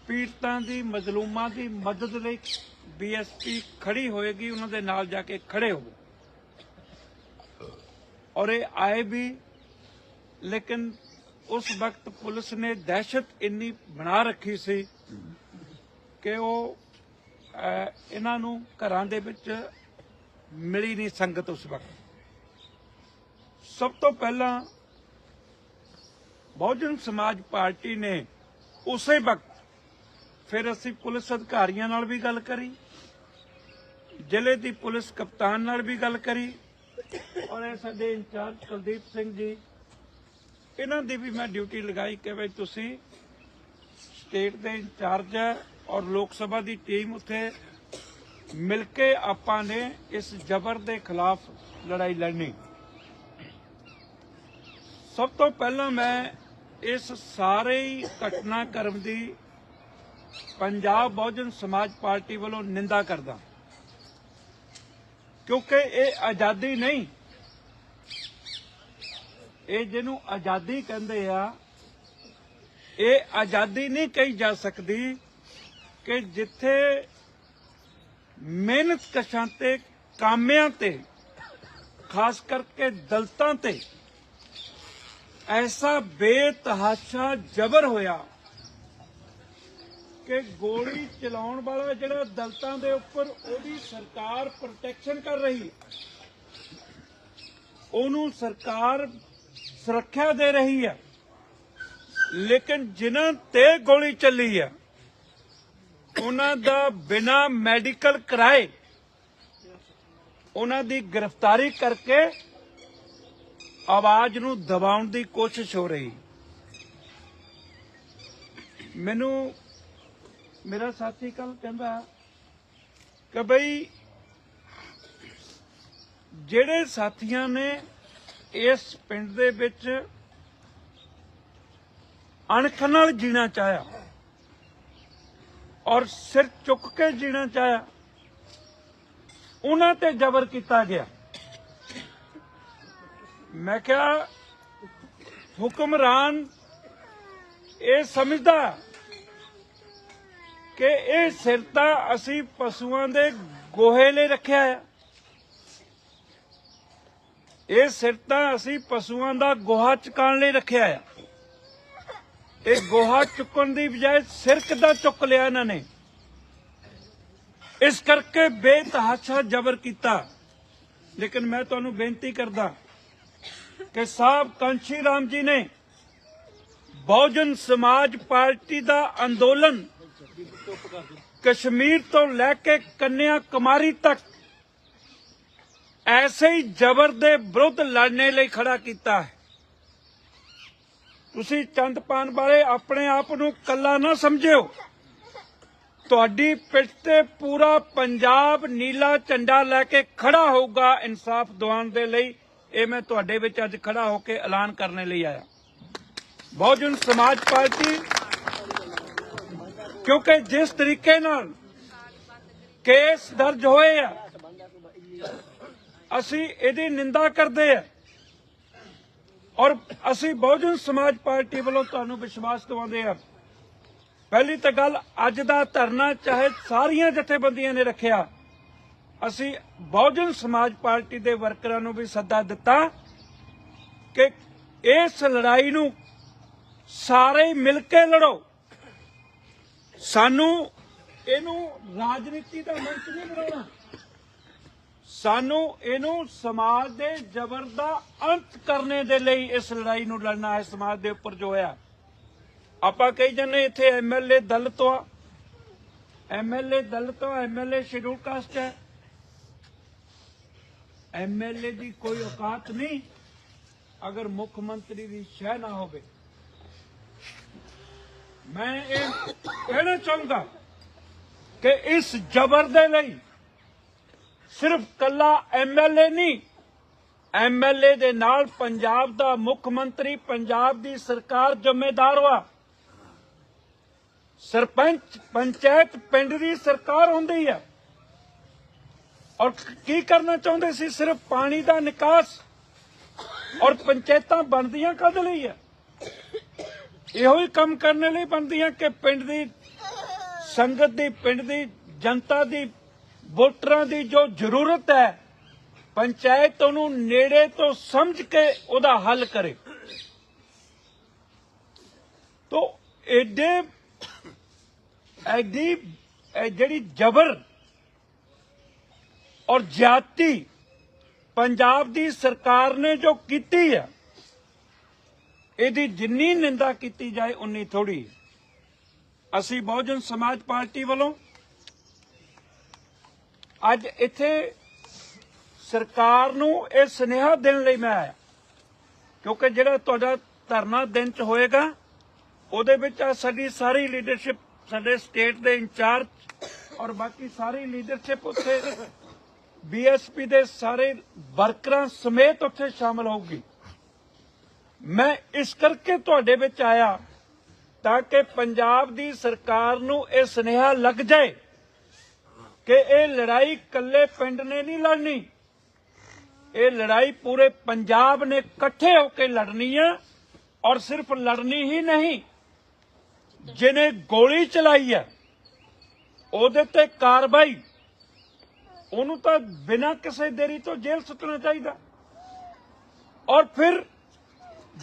ਪੀੜਤਾਂ ਦੀ, ਮਜ਼ਲੂਮਾਂ ਦੀ ਮਦਦ ਲਈ ਬੀਐਸਪੀ ਖੜੀ ਹੋਏਗੀ, ਉਹਨਾਂ ਦੇ ਨਾਲ ਜਾ ਕੇ ਖੜੇ ਹੋਵੋ। ਔਰ ਇਹ ਆਏ ਵੀ, ਲੇਕਿਨ ਉਸ ਵਕਤ ਪੁਲਿਸ ਨੇ ਦਹਿਸ਼ਤ ਇੰਨੀ ਬਣਾ ਰੱਖੀ ਸੀ ਕਿ ਉਹ ਅਹ, ਇਹਨਾਂ ਨੂੰ ਘਰਾਂ ਦੇ ਵਿੱਚ ਮਿਲੀ ਨਹੀਂ ਸੰਗਤ ਉਸ ਵਕਤ। ਸਭ ਤੋਂ ਪਹਿਲਾਂ ਬਹੁਜਨ ਸਮਾਜ ਪਾਰਟੀ ਨੇ ਉਸੇ ਵਕਤ ਫਿਰ ਅਸੀਂ ਪੁਲਿਸ ਅਧਿਕਾਰੀਆਂ ਨਾਲ ਵੀ ਗੱਲ ਕਰੀ ਜ਼ਿਲ੍ਹੇ ਦੀ ਪੁਲਿਸ ਕਪਤਾਨ ਨਾਲ ਵੀ ਗੱਲ ਕਰੀ ਔਰ ਇਹ ਸਾਡੇ ਇੰਚਾਰਜ ਕੁਲਦੀਪ ਸਿੰਘ ਜੀ ਇਹਨਾਂ ਦੀ ਵੀ ਮੈਂ ਡਿਊਟੀ ਲਗਾਈ ਕਿ ਬਈ ਤੁਸੀਂ ਸਟੇਟ ਦੇ ਇੰਚਾਰਜ ਹੈ ਔਰ ਲੋਕ ਸਭਾ ਦੀ ਟੀਮ ਉੱਥੇ ਮਿਲ ਕੇ ਆਪਾਂ ਨੇ ਇਸ ਜ਼ਬਰ ਦੇ ਖਿਲਾਫ ਲੜਾਈ ਲੜਨੀ। ਸਭ ਤੋਂ ਪਹਿਲਾਂ ਮੈਂ ਇਸ ਸਾਰੇ ਹੀ ਘਟਨਾਕ੍ਰਮ ਦੀ ਪੰਜਾਬ ਬਹੁਜਨ ਸਮਾਜ ਪਾਰਟੀ ਵੱਲੋਂ ਨਿੰਦਾ ਕਰਦਾ। ਕਿਉਂਕਿ ਇਹ ਆਜ਼ਾਦੀ ਨਹੀਂ ਇਹ ਜਿਹਨੂੰ ਆਜ਼ਾਦੀ ਕਹਿੰਦੇ ਆ, ਇਹ ਆਜ਼ਾਦੀ ਨਹੀਂ ਕਹੀ ਜਾ ਸਕਦੀ ਕਿ ਜਿੱਥੇ ਮਿਹਨਤ ਕਸ਼ਾਂ ਤੇ, ਕਾਮਿਆਂ ਤੇ, ਖਾਸ ਕਰਕੇ ਦਲਤਾਂ ਤੇ ਐਸਾ ਬੇਤਹਾਸ਼ਾ ਜ਼ਬਰ ਹੋਇਆ ਕਿ ਗੋਲੀ ਚਲਾਉਣ ਵਾਲਾ ਜਿਹੜਾ ਦਲਤਾਂ ਦੇ ਉੱਪਰ ਉਹਦੀ ਸਰਕਾਰ ਪ੍ਰੋਟੈਕਸ਼ਨ ਕਰ ਰਹੀ ਹੈ। ਉਹਨੂੰ ਸਰਕਾਰ ਸੁਰੱਖਿਆ ਦੇ ਰਹੀ ਹੈ। ਲੇਕਿਨ ਜਿਨ੍ਹਾਂ ਤੇ ਗੋਲੀ ਚੱਲੀ ਹੈ, ਉਹਨਾਂ ਦਾ ਬਿਨਾ ਮੈਡੀਕਲ ਕਰਾਏ ਉਹਨਾਂ ਦੀ ਗ੍ਰਿਫਤਾਰੀ ਕਰਕੇ ਆਵਾਜ਼ ਨੂੰ ਦਬਾਉਣ ਦੀ ਕੋਸ਼ਿਸ਼ ਹੋ ਰਹੀ। ਮੈਨੂੰ, ਮੇਰਾ ਸਾਥੀ ਕੱਲ ਕਹਿੰਦਾ ਕਿ ਬਈ ਜਿਹੜੇ ਸਾਥੀਆਂ ਨੇ ਇਸ ਪਿੰਡ ਦੇ ਵਿੱਚ ਅਣਖ ਨਾਲ ਜੀਣਾ ਚਾਹਿਆ ਔਰ ਸਿਰ ਚੁੱਕ ਕੇ ਜੀਣਾ ਚਾਹਿਆ। ਉਹਨਾਂ ਤੇ ਜ਼ਬਰ ਕੀਤਾ ਗਿਆ। ਮੈਂ ਕਿਹਾ, ਹੁਕਮਰਾਨ, ਇਹ ਸਮਝਦਾ ਕਿ ਇਹ ਸਿਰ ਤਾਂ ਅਸੀਂ ਪਸ਼ੂਆਂ ਦੇ ਗੋਹੇ ਲਈ ਰੱਖਿਆ ਹੈ ਇਹ ਸਿਰ ਤਾਂ ਅਸੀਂ ਪਸ਼ੂਆਂ ਦਾ ਗੋਹਾ ਚੁਕਾਉਣ ਲਈ ਰੱਖਿਆ ਹੈ ਇਹ ਗੋਹਾ ਚੁੱਕਣ ਦੀ ਬਜਾਏ ਸਿਰ ਕਿੱਦਾਂ ਚੁੱਕ ਲਿਆ ਇਹਨਾਂ ਨੇ। ਇਸ ਕਰਕੇ ਬੇਤਹਾਸ਼ਾ ਜ਼ਬਰ ਕੀਤਾ। ਲੇਕਿਨ ਮੈਂ ਤੁਹਾਨੂੰ ਬੇਨਤੀ ਕਰਦਾ ਕਿ ਸਾਹਿਬ ਕਾਂਸ਼ੀ ਰਾਮ ਜੀ ਨੇ ਬਹੁਜਨ ਸਮਾਜ ਪਾਰਟੀ ਦਾ ਅੰਦੋਲਨ ਕਸ਼ਮੀਰ ਤੋਂ ਲੈ ਕੇ ਕੰਨਿਆ ਕੁਮਾਰੀ ਤੱਕ ਐਸੇ ਹੀ ਜ਼ਬਰ ਦੇ ਵਿਰੁੱਧ ਲੜਨੇ ਲਈ ਖੜਾ ਕੀਤਾ ਹੈ। ਤੁਸੀਂ ਚੰਦਪਾਨ ਬਾਰੇ ਆਪਣੇ ਆਪ ਨੂੰ ਕੱਲਾ ਨਾ ਸਮਝਿਓ। ਤੁਹਾਡੀ ਪਿੱਠ ਤੇ ਪੂਰਾ ਪੰਜਾਬ ਨੀਲਾ ਝੰਡਾ ਲੈ ਕੇ ਖੜਾ ਹੋਊਗਾ ਇਨਸਾਫ ਦਿਵਾਉਣ ਦੇ ਲਈ। ਇਹ ਮੈਂ ਤੁਹਾਡੇ ਵਿੱਚ ਅੱਜ ਖੜਾ ਹੋ ਕੇ ਐਲਾਨ ਕਰਨ ਲਈ ਆਇਆ। ਬਹੁਜਨ ਸਮਾਜ ਪਾਰਟੀ, ਕਿਉਂਕਿ ਜਿਸ ਤਰੀਕੇ ਨਾਲ ਕੇਸ ਦਰਜ ਹੋਏ ਆ ਅਸੀਂ ਇਹਦੀ ਨਿੰਦਾ ਕਰਦੇ ਆ ਔਰ ਅਸੀਂ ਬਹੁਜਨ ਸਮਾਜ ਪਾਰਟੀ ਵੱਲੋਂ ਤੁਹਾਨੂੰ ਵਿਸ਼ਵਾਸ ਦਿਵਾਉਂਦੇ ਆ ਪਹਿਲੀ ਤਾਂ ਗੱਲ, ਅੱਜ ਦਾ ਧਰਨਾ ਚਾਹੇ ਸਾਰੀਆਂ ਜਥੇਬੰਦੀਆਂ ਨੇ ਰੱਖਿਆ, ਅਸੀਂ ਬਹੁਜਨ ਸਮਾਜ ਪਾਰਟੀ ਦੇ ਵਰਕਰਾਂ ਨੂੰ ਵੀ ਸੱਦਾ ਦਿੱਤਾ ਕਿ ਇਸ ਲੜਾਈ ਨੂੰ ਸਾਰੇ ਮਿਲ ਕੇ ਲੜੋ। ਸਾਨੂੰ ਇਹਨੂੰ ਰਾਜਨੀਤੀ ਦਾ ਮੰਚ ਨਹੀਂ ਬਣਾਉਣਾ। ਸਾਨੂੰ ਇਹਨੂੰ ਸਮਾਜ ਦੇ ਜ਼ਬਰ ਦਾ ਅੰਤ ਕਰਨੇ ਦੇ ਲਈ ਇਸ ਲੜਾਈ ਨੂੰ ਲੜਨਾ ਹੈ, ਸਮਾਜ ਦੇ ਉੱਪਰ ਜੋ ਹੋਇਆ। ਆਪਾਂ ਕਹੀ ਜਾਂਦੇ ਇੱਥੇ ਐਮਐਲਏ ਦਲ ਤੋਂ ਐਮਐਲਏ ਦਲ ਤੋਂ ਐਮਐਲਏ ਸ਼ਡਿਊਲ ਕਾਸਟ ਹੈ। ਐਮਐਲਏ ਦੀ ਕੋਈ ਔਕਾਤ ਨਹੀਂ। ਅਗਰ ਮੁੱਖ ਮੰਤਰੀ ਦੀ ਸ਼ਹਿ ਨਾ ਹੋਵੇ। ਮੈਂ ਇਹ ਕਹਿਣਾ ਚਾਹੁੰਦਾ ਕਿ ਇਸ ਜ਼ਬਰ ਦੇ ਲਈ ਸਿਰਫ ਕੱਲਾ ਐਮਐਲਏ ਨਹੀਂ ਐਮਐਲਏ ਦੇ ਨਾਲ ਪੰਜਾਬ ਦਾ ਮੁੱਖ ਮੰਤਰੀ, ਪੰਜਾਬ ਦੀ ਸਰਕਾਰ ਜ਼ਿੰਮੇਦਾਰ ਵਾ। ਸਰਪੰਚ, ਪੰਚਾਇਤ ਪਿੰਡ ਦੀ ਸਰਕਾਰ ਹੁੰਦੀ ਹੈ ਔਰ ਕੀ ਕਰਨਾ ਚਾਹੁੰਦੇ ਸੀ? ਸਿਰਫ ਪਾਣੀ ਦਾ ਨਿਕਾਸ ਔਰ ਪੰਚਾਇਤਾਂ ਬਣਦੀਆਂ ਕਦ ਲਈ ਹੈ ਇਹੋ ਹੀ ਕੰਮ ਕਰਨ ਲਈ ਬਣਦੀਆਂ ਕਿ ਪਿੰਡ ਦੀ, ਸੰਗਤ ਦੀ, ਪਿੰਡ ਦੀ, ਜਨਤਾ ਦੀ ਵੋਟਰਾਂ ਦੀ ਜੋ ਜ਼ਰੂਰਤ ਹੈ, ਪੰਚਾਇਤ ਉਹਨੂੰ ਨੇੜੇ ਤੋਂ ਸਮਝ ਕੇ ਉਹਦਾ ਹੱਲ ਕਰੇ। ਤੋ ਐਡੇ ਐਡੀ ਜਿਹੜੀ ਜ਼ਬਰ ਔਰ ਜਾਤੀ ਪੰਜਾਬ ਦੀ ਸਰਕਾਰ ਨੇ ਜੋ ਕੀਤੀ ਹੈ, ਇਹਦੀ ਜਿੰਨੀ ਨਿੰਦਾ ਕੀਤੀ ਜਾਏ, ਉਨੀ ਥੋੜੀ ਅਸੀਂ ਬਹੁਜਨ ਸਮਾਜ ਪਾਰਟੀ ਵੱਲੋਂ ਅੱਜ ਇੱਥੇ ਸਰਕਾਰ ਨੂੰ ਇਹ ਸੁਨੇਹਾ ਦੇਣ ਲਈ ਮੈਂ ਆਇਆ। ਕਿਉਂਕਿ ਜਿਹੜਾ ਤੁਹਾਡਾ ਧਰਨਾ ਦਿਨ ਚ ਹੋਏਗਾ, ਉਹਦੇ ਵਿੱਚ ਆ ਸਾਡੀ ਸਾਰੀ ਲੀਡਰਸ਼ਿਪ ਸਾਡੇ ਸਟੇਟ ਦੇ ਇੰਚਾਰਜ ਔਰ ਬਾਕੀ ਸਾਰੀ ਲੀਡਰਸ਼ਿਪ ਉੱਥੇ ਬੀਐਸਪੀ ਦੇ ਸਾਰੇ ਵਰਕਰਾਂ ਸਮੇਤ ਉੱਥੇ ਸ਼ਾਮਲ ਹੋਊਗੀ। ਮੈਂ ਇਸ ਕਰਕੇ ਤੁਹਾਡੇ ਵਿੱਚ ਆਇਆ ਤਾਂ ਕਿ ਪੰਜਾਬ ਦੀ ਸਰਕਾਰ ਨੂੰ ਇਹ ਸੁਨੇਹਾ ਲੱਗ ਜਾਏ ਕਿ ਇਹ ਲੜਾਈ ਕੱਲੇ ਪਿੰਡ ਨੇ ਨਹੀਂ ਲੜਨੀ। ਇਹ ਲੜਾਈ ਪੂਰੇ ਪੰਜਾਬ ਨੇ ਇਕੱਠੇ ਹੋ ਕੇ ਲੜਨੀ ਹੈ ਔਰ ਸਿਰਫ ਲੜਨੀ ਹੀ ਨਹੀਂ, ਜਿਹਨੇ ਗੋਲੀ ਚਲਾਈ ਹੈ ਉਹਦੇ ਤੇ ਕਾਰਵਾਈ। ਉਹਨੂੰ ਤਾਂ ਬਿਨਾਂ ਕਿਸੇ ਦੇਰੀ ਤੋਂ ਜੇਲ੍ਹ ਸੁੱਟਣਾ ਚਾਹੀਦਾ। ਔਰ ਫਿਰ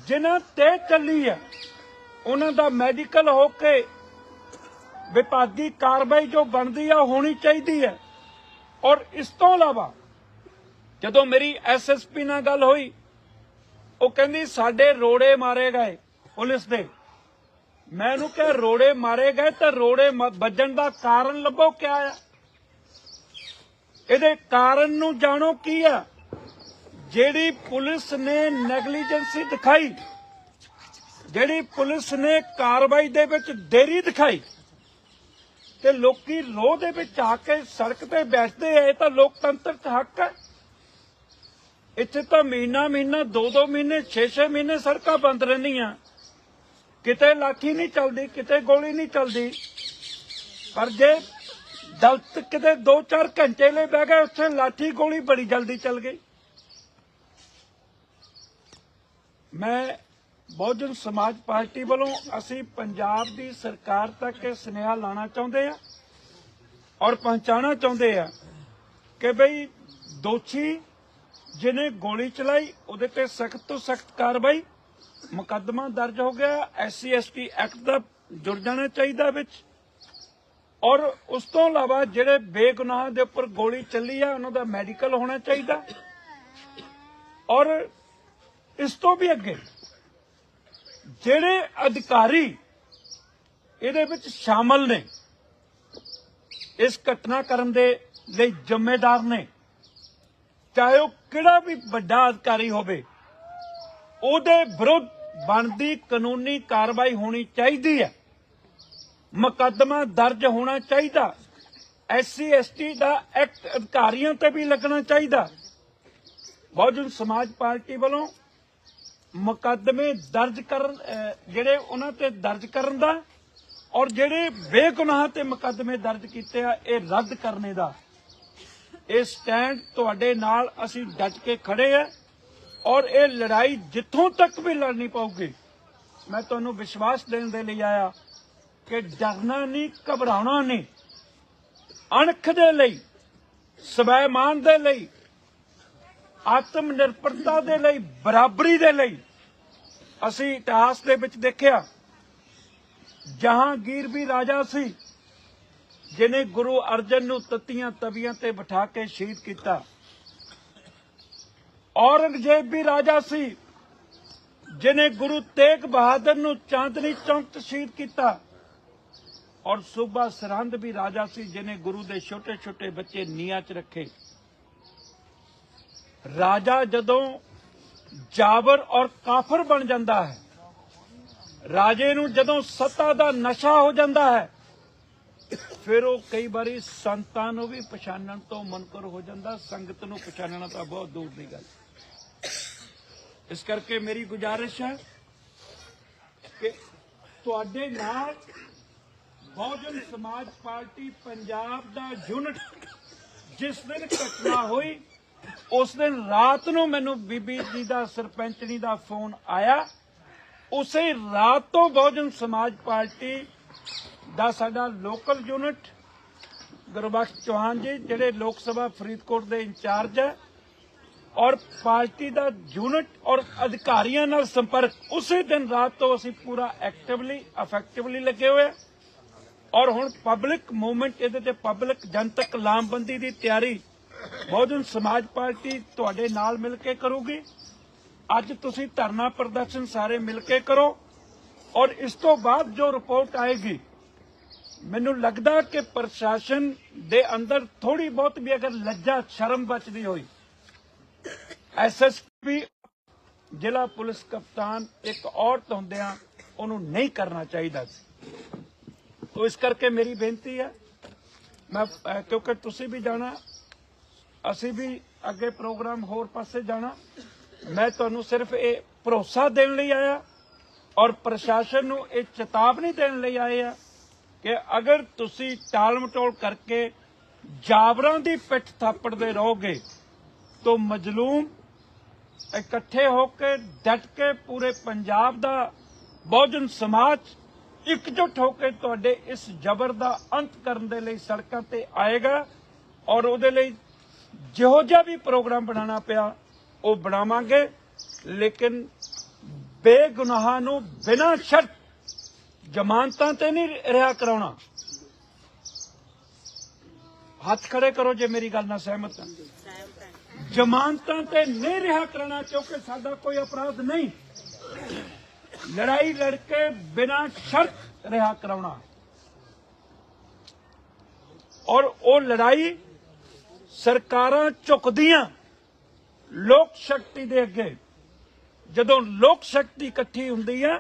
ਜਿਨ੍ਹਾਂ ਤੇ ਚੱਲੀ ਹੈ ਉਹਨਾਂ ਦਾ ਮੈਡੀਕਲ ਹੋ ਕੇ ਵਿਭਾਗੀ ਕਾਰਵਾਈ ਜੋ ਬਣਦੀ ਆ ਹੋਣੀ ਚਾਹੀਦੀ ਹੈ। ਔਰ ਇਸ ਤੋਂ ਇਲਾਵਾ ਜਦੋਂ ਮੇਰੀ ਐਸਐਸਪੀ ਨਾਲ ਗੱਲ ਹੋਈ, ਉਹ ਕਹਿੰਦੀ, ਸਾਡੇ ਰੋੜੇ ਮਾਰੇ ਗਏ ਪੁਲਿਸ ਦੇ। ਮੈਂ ਉਹਨੂੰ ਕਿਹਾ, ਰੋੜੇ ਮਾਰੇ ਗਏ ਤਾਂ ਰੋੜੇ ਮ- ਵੱਜਣ ਦਾ ਕਾਰਨ ਲੱਭੋ ਕਿਆ ਆ? ਇਹਦੇ ਕਾਰਨ ਨੂੰ ਜਾਣੋ ਕੀ ਆ? ਜਿਹੜੀ ਪੁਲਿਸ ਨੇ ਨੈਗਲੀਜੈਂਸੀ ਦਿਖਾਈ, ਜਿਹੜੀ ਪੁਲਿਸ ਨੇ ਕਾਰਵਾਈ ਦੇ ਵਿੱਚ ਦੇਰੀ ਦਿਖਾਈ ਤੇ ਲੋਕੀ ਰੋਹ ਦੇ ਵਿੱਚ ਆ ਕੇ ਸੜਕ ਤੇ ਬੈਠਦੇ ਆ, ਇਹ ਤਾਂ ਲੋਕਤੰਤਰ ਚ ਹੱਕ ਹੈ। ਇੱਥੇ ਤਾਂ ਮਹੀਨਾ ਮਹੀਨਾ, ਦੋ ਦੋ ਮਹੀਨੇ 6-6 ਮਹੀਨੇ ਸੜਕਾਂ ਬੰਦ ਰਹਿੰਦੀਆਂ। ਕਿਤੇ ਲਾਠੀ ਨਹੀਂ ਚੱਲਦੀ, ਕਿਤੇ ਗੋਲੀ ਨਹੀਂ ਚੱਲਦੀ। ਪਰ ਜੇ ਦਲਤ ਕਿਤੇ 2-4 ਘੰਟੇ ਲਈ ਬਹਿ ਗਏ, ਉੱਥੇ ਲਾਠੀ ਗੋਲੀ ਬੜੀ ਜਲਦੀ ਚੱਲ ਗਈ। ਮੈਂ ਬਹੁਜਨ ਸਮਾਜ ਪਾਰਟੀ ਵੱਲੋਂ ਅਸੀਂ ਪੰਜਾਬ ਦੀ ਸਰਕਾਰ ਤੱਕ ਇਹ ਸੁਨੇਹਾ ਲਾਣਾ ਚਾਹੁੰਦੇ ਆ ਔਰ ਪਹੁੰਚਾਉਣਾ ਚਾਹੁੰਦੇ ਆ ਕਿ ਬਈ ਦੋਸ਼ੀ ਜਿਹਨੇ ਗੋਲੀ ਚਲਾਈ, ਉਹਦੇ ਤੇ ਸਖਤ ਤੋਂ ਸਖਤ ਕਾਰਵਾਈ ਮੁਕੱਦਮਾ ਦਰਜ ਹੋ ਗਿਆ। ਐਸਸੀ, ਐਸਟੀ ਐਕਟ ਦਾ ਜੁੜ ਜਾਣਾ ਚਾਹੀਦਾ ਵਿੱਚ। ਔਰ ਉਸ ਤੋਂ ਇਲਾਵਾ ਜਿਹੜੇ ਬੇਗੁਨਾਹ ਦੇ ਉੱਪਰ ਗੋਲੀ ਚੱਲੀ ਆ, ਉਹਨਾਂ ਦਾ ਮੈਡੀਕਲ ਹੋਣਾ ਚਾਹੀਦਾ। ਔਰ ਇਸ ਤੋਂ ਵੀ ਅੱਗੇ ਜਿਹੜੇ ਅਧਿਕਾਰੀ ਇਹਦੇ ਵਿੱਚ ਸ਼ਾਮਲ ਨੇ, ਇਸ ਘਟਨਾ ਕਰਨ ਦੇ ਲਈ ਜ਼ਿੰਮੇਦਾਰ ਨੇ, ਚਾਹੇ ਉਹ ਕਿਹੜਾ ਵੀ ਵੱਡਾ ਅਧਿਕਾਰੀ ਹੋਵੇ, ਉਹਦੇ ਵਿਰੁੱਧ ਬਣਦੀ ਕਾਨੂੰਨੀ ਕਾਰਵਾਈ ਹੋਣੀ ਚਾਹੀਦੀ ਹੈ। ਮੁਕੱਦਮਾ ਦਰਜ ਹੋਣਾ ਚਾਹੀਦਾ। ਐਸਸੀ, ਐਸਟੀ ਦਾ ਐਕਟ ਅਧਿਕਾਰੀਆਂ ਤੇ ਵੀ ਲੱਗਣਾ ਚਾਹੀਦਾ। ਬਹੁਜਨ ਸਮਾਜ ਪਾਰਟੀ ਵੱਲੋਂ ਮੁਕੱਦਮੇ ਦਰਜ ਕਰਨ ਜਿਹੜੇ ਉਹਨਾਂ ਤੇ ਦਰਜ ਕਰਨ ਦਾ ਔਰ ਜਿਹੜੇ ਬੇਗੁਨਾਹ ਤੇ ਮੁਕੱਦਮੇ ਦਰਜ ਕੀਤੇ ਆ, ਇਹ ਰੱਦ ਕਰਨੇ ਦਾ। ਇਹ ਸਟੈਂਡ ਤੁਹਾਡੇ ਨਾਲ ਅਸੀਂ ਡਟ ਕੇ ਖੜੇ ਆ ਔਰ ਇਹ ਲੜਾਈ ਜਿੱਥੋਂ ਤੱਕ ਵੀ ਲੜਨੀ ਪਊਗੀ, ਮੈਂ ਤੁਹਾਨੂੰ ਵਿਸ਼ਵਾਸ ਦੇਣ ਦੇ ਲਈ ਆਇਆ ਕਿ ਡਰਨਾ ਨਹੀਂ, ਘਬਰਾਉਣਾ ਨਹੀਂ। ਅਣਖ ਦੇ ਲਈ ਸਵੈਮਾਨ ਦੇ ਲਈ ਆਤਮ ਨਿਰਭਰਤਾ ਦੇ ਲਈ, ਬਰਾਬਰੀ ਦੇ ਲਈ ਅਸੀਂ ਇਤਿਹਾਸ ਦੇ ਵਿੱਚ ਦੇਖਿਆ, ਜਹਾਂਗੀਰ ਵੀ ਰਾਜਾ ਸੀ ਜਿਨੇ ਗੁਰੂ ਅਰਜਨ ਨੂੰ ਤਤੀਆਂ ਤਵੀਆਂ ਤੇ ਬਿਠਾ ਕੇ ਸ਼ਹੀਦ ਕੀਤਾ। ਔਰੰਗਜ਼ੇਬ ਵੀ ਰਾਜਾ ਸੀ ਜਿਨੇ ਗੁਰੂ ਤੇਗ ਬਹਾਦਰ ਨੂੰ ਚਾਂਦਨੀ ਚੌਂਕ 'ਚ ਸ਼ਹੀਦ ਕੀਤਾ। ਔਰ ਸੂਬਾ ਸਰਹੰਦ ਵੀ ਰਾਜਾ ਸੀ ਜਿਨੇ ਗੁਰੂ ਦੇ ਛੋਟੇ ਛੋਟੇ ਬੱਚੇ ਨੀਹਾਂ 'ਚ ਰੱਖੇ। ਰਾਜਾ ਜਦੋਂ ਜਾਬਰ ਔਰ ਕਾਫਰ ਬਣ ਜਾਂਦਾ ਹੈ, ਰਾਜੇ ਨੂੰ ਜਦੋਂ ਸੱਤਾ ਦਾ ਨਸ਼ਾ ਹੋ ਜਾਂਦਾ ਹੈ, ਫਿਰ ਉਹ ਕਈ ਵਾਰੀ ਸੰਤਾਂ ਨੂੰ ਵੀ ਪਛਾਣਨ ਤੋਂ ਮਨਕਰ ਹੋ ਜਾਂਦਾ, ਸੰਗਤ ਨੂੰ ਪਛਾਣਨਾ ਤਾਂ ਬਹੁਤ ਦੂਰ ਦੀ ਗੱਲ। ਇਸ ਕਰਕੇ ਮੇਰੀ ਗੁਜ਼ਾਰਿਸ਼ ਹੈ ਕਿ ਤੁਹਾਡੇ ਨਾਲ ਬਹੁਜਨ ਸਮਾਜ ਪਾਰਟੀ ਪੰਜਾਬ ਦਾ ਯੂਨਿਟ ਜਿਸ ਦਿਨ ਘਟਨਾ ਹੋਈ ਉਸ ਦਿਨ ਰਾਤ ਨੂੰ ਮੈਨੂੰ ਬੀਬੀ ਜੀ ਦਾ ਸਰਪੰਚਣੀ ਦਾ ਫੋਨ ਆਇਆ। ਉਸੇ ਰਾਤ ਤੋਂ ਬਹੁਜਨ ਸਮਾਜ ਪਾਰਟੀ ਦਾ ਸਾਡਾ ਲੋਕਲ ਯੂਨਿਟ, ਗੁਰਬਖਸ਼ ਚੌਹਾਨ ਜੀ, ਜਿਹੜੇ ਲੋਕ ਸਭਾ ਫਰੀਦਕੋਟ ਦੇ ਇੰਚਾਰਜ ਹੈ, ਔਰ ਪਾਰਟੀ ਦਾ ਯੂਨਿਟ ਔਰ ਅਧਿਕਾਰੀਆਂ ਨਾਲ ਸੰਪਰਕ, ਉਸੇ ਦਿਨ ਰਾਤ ਤੋਂ ਅਸੀਂ ਪੂਰਾ ਐਕਟਿਵਲੀ ਇਫੈਕਟਿਵਲੀ ਲੱਗੇ ਹੋਏ ਔਰ ਹੁਣ ਪਬਲਿਕ ਮੂਵਮੈਂਟ ਇਹਦੇ ਤੇ ਪਬਲਿਕ ਜਨਤਕ ਲਾਮਬੰਦੀ ਦੀ ਤਿਆਰੀ ਬਹੁਜਨ ਸਮਾਜ ਪਾਰਟੀ ਤੁਹਾਡੇ ਨਾਲ ਮਿਲ ਕੇ ਕਰੂਗੀ। ਅੱਜ ਤੁਸੀਂ ਧਰਨਾ ਪ੍ਰਦਰਸ਼ਨ ਸਾਰੇ ਮਿਲ ਕੇ ਕਰੋ। ਔਰ ਇਸ ਤੋਂ ਬਾਅਦ ਜੋ ਰਿਪੋਰਟ ਆਏਗੀ ਮੈਨੂੰ ਲੱਗਦਾ ਕਿ ਪ੍ਰਸ਼ਾਸਨ ਦੇ ਅੰਦਰ ਥੋੜੀ ਬਹੁਤ ਵੀ ਅਗਰ ਲੱਜਾ ਸ਼ਰਮ ਬਚਦੀ ਹੋਈ ਐਸਐਸਪੀ ਜ਼ਿਲ੍ਹਾ ਪੁਲਿਸ ਕਪਤਾਨ ਇੱਕ ਔਰਤ ਹੁੰਦਿਆਂ ਉਹਨੂੰ ਨਹੀਂ ਕਰਨਾ ਚਾਹੀਦਾ ਸੀ। ਤੋ ਇਸ ਕਰਕੇ ਮੇਰੀ ਬੇਨਤੀ ਹੈ ਮੈਂ ਅਹ, ਕਿਉਂਕਿ ਤੁਸੀਂ ਵੀ ਜਾਣਾ ਅਸੀਂ ਵੀ ਅੱਗੇ ਪ੍ਰੋਗਰਾਮ ਹੋਰ ਪਾਸੇ ਜਾਣਾ। ਮੈਂ ਤੁਹਾਨੂੰ ਸਿਰਫ ਇਹ ਭਰੋਸਾ ਦੇਣ ਲਈ ਆਇਆ ਔਰ ਪ੍ਰਸ਼ਾਸਨ ਨੂੰ ਇਹ ਚੇਤਾਵਨੀ ਦੇਣ ਲਈ ਆਏ ਆ ਕਿ ਅਗਰ ਤੁਸੀਂ ਟਾਲ-ਮਟੋਲ ਕਰਕੇ ਜਾਬਰਾਂ ਦੀ ਪਿੱਠ ਥਾਪੜਦੇ ਰਹੋਗੇ, ਤਾਂ ਮਜਲੂਮ ਇਕੱਠੇ ਹੋ ਕੇ ਡਟ ਕੇ ਪੂਰੇ ਪੰਜਾਬ ਦਾ ਬਹੁਜਨ ਸਮਾਜ ਇਕਜੁੱਟ ਹੋ ਕੇ ਤੁਹਾਡੇ ਇਸ ਜ਼ਬਰ ਦਾ ਅੰਤ ਕਰਨ ਦੇ ਲਈ ਸੜਕਾਂ ਤੇ ਆਏਗਾ ਔਰ ਉਹਦੇ ਲਈ ਜਿਹੋ ਜਿਹਾ ਵੀ ਪ੍ਰੋਗਰਾਮ ਬਣਾਉਣਾ ਪਿਆ, ਉਹ ਬਣਾਵਾਂਗੇ। ਲੇਕਿਨ ਬੇਗੁਨਾਹਾਂ ਨੂੰ ਬਿਨਾਂ ਸ਼ਰਤ ਜ਼ਮਾਨਤਾਂ ਤੇ ਨਹੀਂ ਰਿਹਾ ਕਰਾਉਣਾ। ਹੱਥ ਖੜੇ ਕਰੋ ਜੇ ਮੇਰੀ ਗੱਲ ਨਾਲ ਸਹਿਮਤ ਹੋ ਜ਼ਮਾਨਤਾਂ ਤੇ ਨਹੀਂ ਰਿਹਾ ਕਰਾਉਣਾ, ਕਿਉਂਕਿ ਸਾਡਾ ਕੋਈ ਅਪਰਾਧ ਨਹੀਂ। ਲੜਾਈ ਲੜ ਕੇ ਬਿਨਾਂ ਸ਼ਰਤ ਰਿਹਾ ਕਰਾਉਣਾ। ਔਰ ਉਹ ਲੜਾਈ ਸਰਕਾਰਾਂ ਝੁਕਦੀਆਂ ਲੋਕ ਸ਼ਕਤੀ ਦੇ ਅੱਗੇ। ਜਦੋਂ ਲੋਕ ਸ਼ਕਤੀ ਇਕੱਠੀ ਹੁੰਦੀ ਹੈ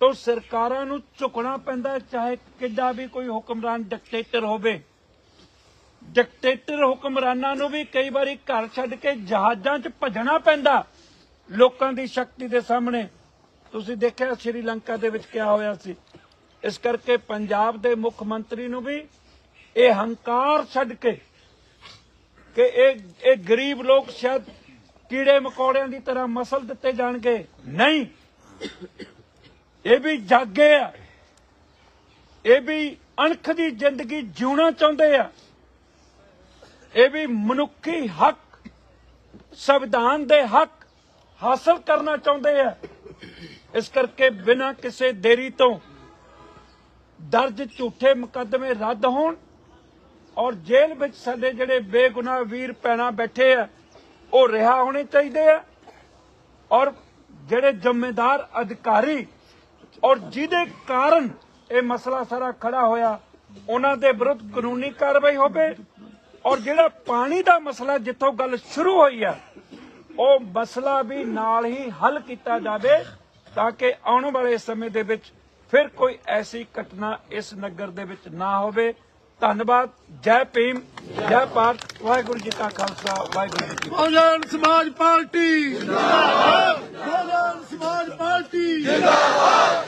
ਤਾਂ ਸਰਕਾਰਾਂ ਨੂੰ ਝੁਕਣਾ ਪੈਂਦਾ ਚਾਹੇ ਕਿੱਡਾ ਵੀ ਕੋਈ ਹੁਕਮਰਾਨ ਡਿਕਟੇਟਰ ਹੋਵੇ। ਡਿਕਟੇਟਰ ਹੁਕਮਰਾਨਾਂ ਨੂੰ ਵੀ ਕਈ ਵਾਰੀ ਘਰ ਛੱਡ ਕੇ ਜਹਾਜ਼ਾਂ 'ਚ ਭੱਜਣਾ ਪੈਂਦਾ ਲੋਕਾਂ ਦੀ ਸ਼ਕਤੀ ਦੇ ਸਾਹਮਣੇ। ਤੁਸੀਂ ਦੇਖਿਆ ਸ਼੍ਰੀਲੰਕਾ ਦੇ ਵਿੱਚ ਕਿਆ ਹੋਇਆ ਸੀ? ਇਸ ਕਰਕੇ ਪੰਜਾਬ ਦੇ ਮੁੱਖ ਮੰਤਰੀ ਨੂੰ ਵੀ ਇਹ ਹੰਕਾਰ ਛੱਡ ਕੇ ਕਿ ਇਹ ਇਹ ਗਰੀਬ ਲੋਕ ਸ਼ਾਇਦ ਕੀੜੇ ਮਕੌੜਿਆਂ ਦੀ ਤਰ੍ਹਾਂ ਮਸਲ ਦਿੱਤੇ ਜਾਣਗੇ। ਨਹੀਂ। ਇਹ ਵੀ ਜਾਗੇ ਆ। ਇਹ ਵੀ ਅਣਖ ਦੀ ਜ਼ਿੰਦਗੀ ਜਿਉਣਾ ਚਾਹੁੰਦੇ ਆ। ਇਹ ਵੀ ਮਨੁੱਖੀ ਹੱਕ, ਸੰਵਿਧਾਨ ਦੇ ਹੱਕ ਹਾਸਲ ਕਰਨਾ ਚਾਹੁੰਦੇ ਆ। ਇਸ ਕਰਕੇ ਬਿਨਾਂ ਕਿਸੇ ਦੇਰੀ ਤੋਂ ਦਰਜ ਝੂਠੇ ਮੁਕੱਦਮੇ ਰੱਦ ਹੋਣ। ਔਰ ਜੇਲ੍ਹ ਵਿੱਚ ਸਾਡੇ ਜਿਹੜੇ ਬੇਗੁਨਾਹ ਵੀਰ ਪੈਣਾ ਬੈਠੇ ਆ, ਉਹ ਰਿਹਾ ਹੋਣੇ ਚਾਹੀਦੇ ਆ। ਔਰ ਜਿਹੜੇ ਜ਼ਿੰਮੇਦਾਰ ਅਧਿਕਾਰੀ ਔਰ ਜਿਹਦੇ ਕਾਰਨ ਇਹ ਮਸਲਾ ਸਾਰਾ ਖੜਾ ਹੋਇਆ, ਉਹਨਾਂ ਦੇ ਵਿਰੁੱਧ ਕਾਨੂੰਨੀ ਕਾਰਵਾਈ ਹੋਵੇ ਔਰ ਜਿਹੜਾ ਪਾਣੀ ਦਾ ਮਸਲਾ ਜਿੱਥੋਂ ਗੱਲ ਸ਼ੁਰੂ ਹੋਈ ਆ, ਉਹ ਮਸਲਾ ਵੀ ਨਾਲ ਹੀ ਹੱਲ ਕੀਤਾ ਜਾਵੇ ਤਾਂ ਕਿ ਆਉਣ ਵਾਲੇ ਸਮੇਂ ਦੇ ਵਿੱਚ ਫਿਰ ਕੋਈ ਐਸੀ ਘਟਨਾ ਇਸ ਨਗਰ ਦੇ ਵਿੱਚ ਨਾ ਹੋਵੇ। ਧੰਨਵਾਦ, ਜੈ ਭੀਮ, ਜੈ ਭਾਰਤ, ਵਾਹਿਗੁਰੂ ਜੀ ਕਾ ਖਾਲਸਾ, ਵਾਹਿਗੁਰੂ ਜੀ ਕੀ ਬਹੁਜਨ ਸਮਾਜ ਪਾਰਟੀ, ਜਿੰਦਾਬਾਦ। ਬਹੁਜਨ ਸਮਾਜ ਪਾਰਟੀ, ਜਿੰਦਾਬਾਦ।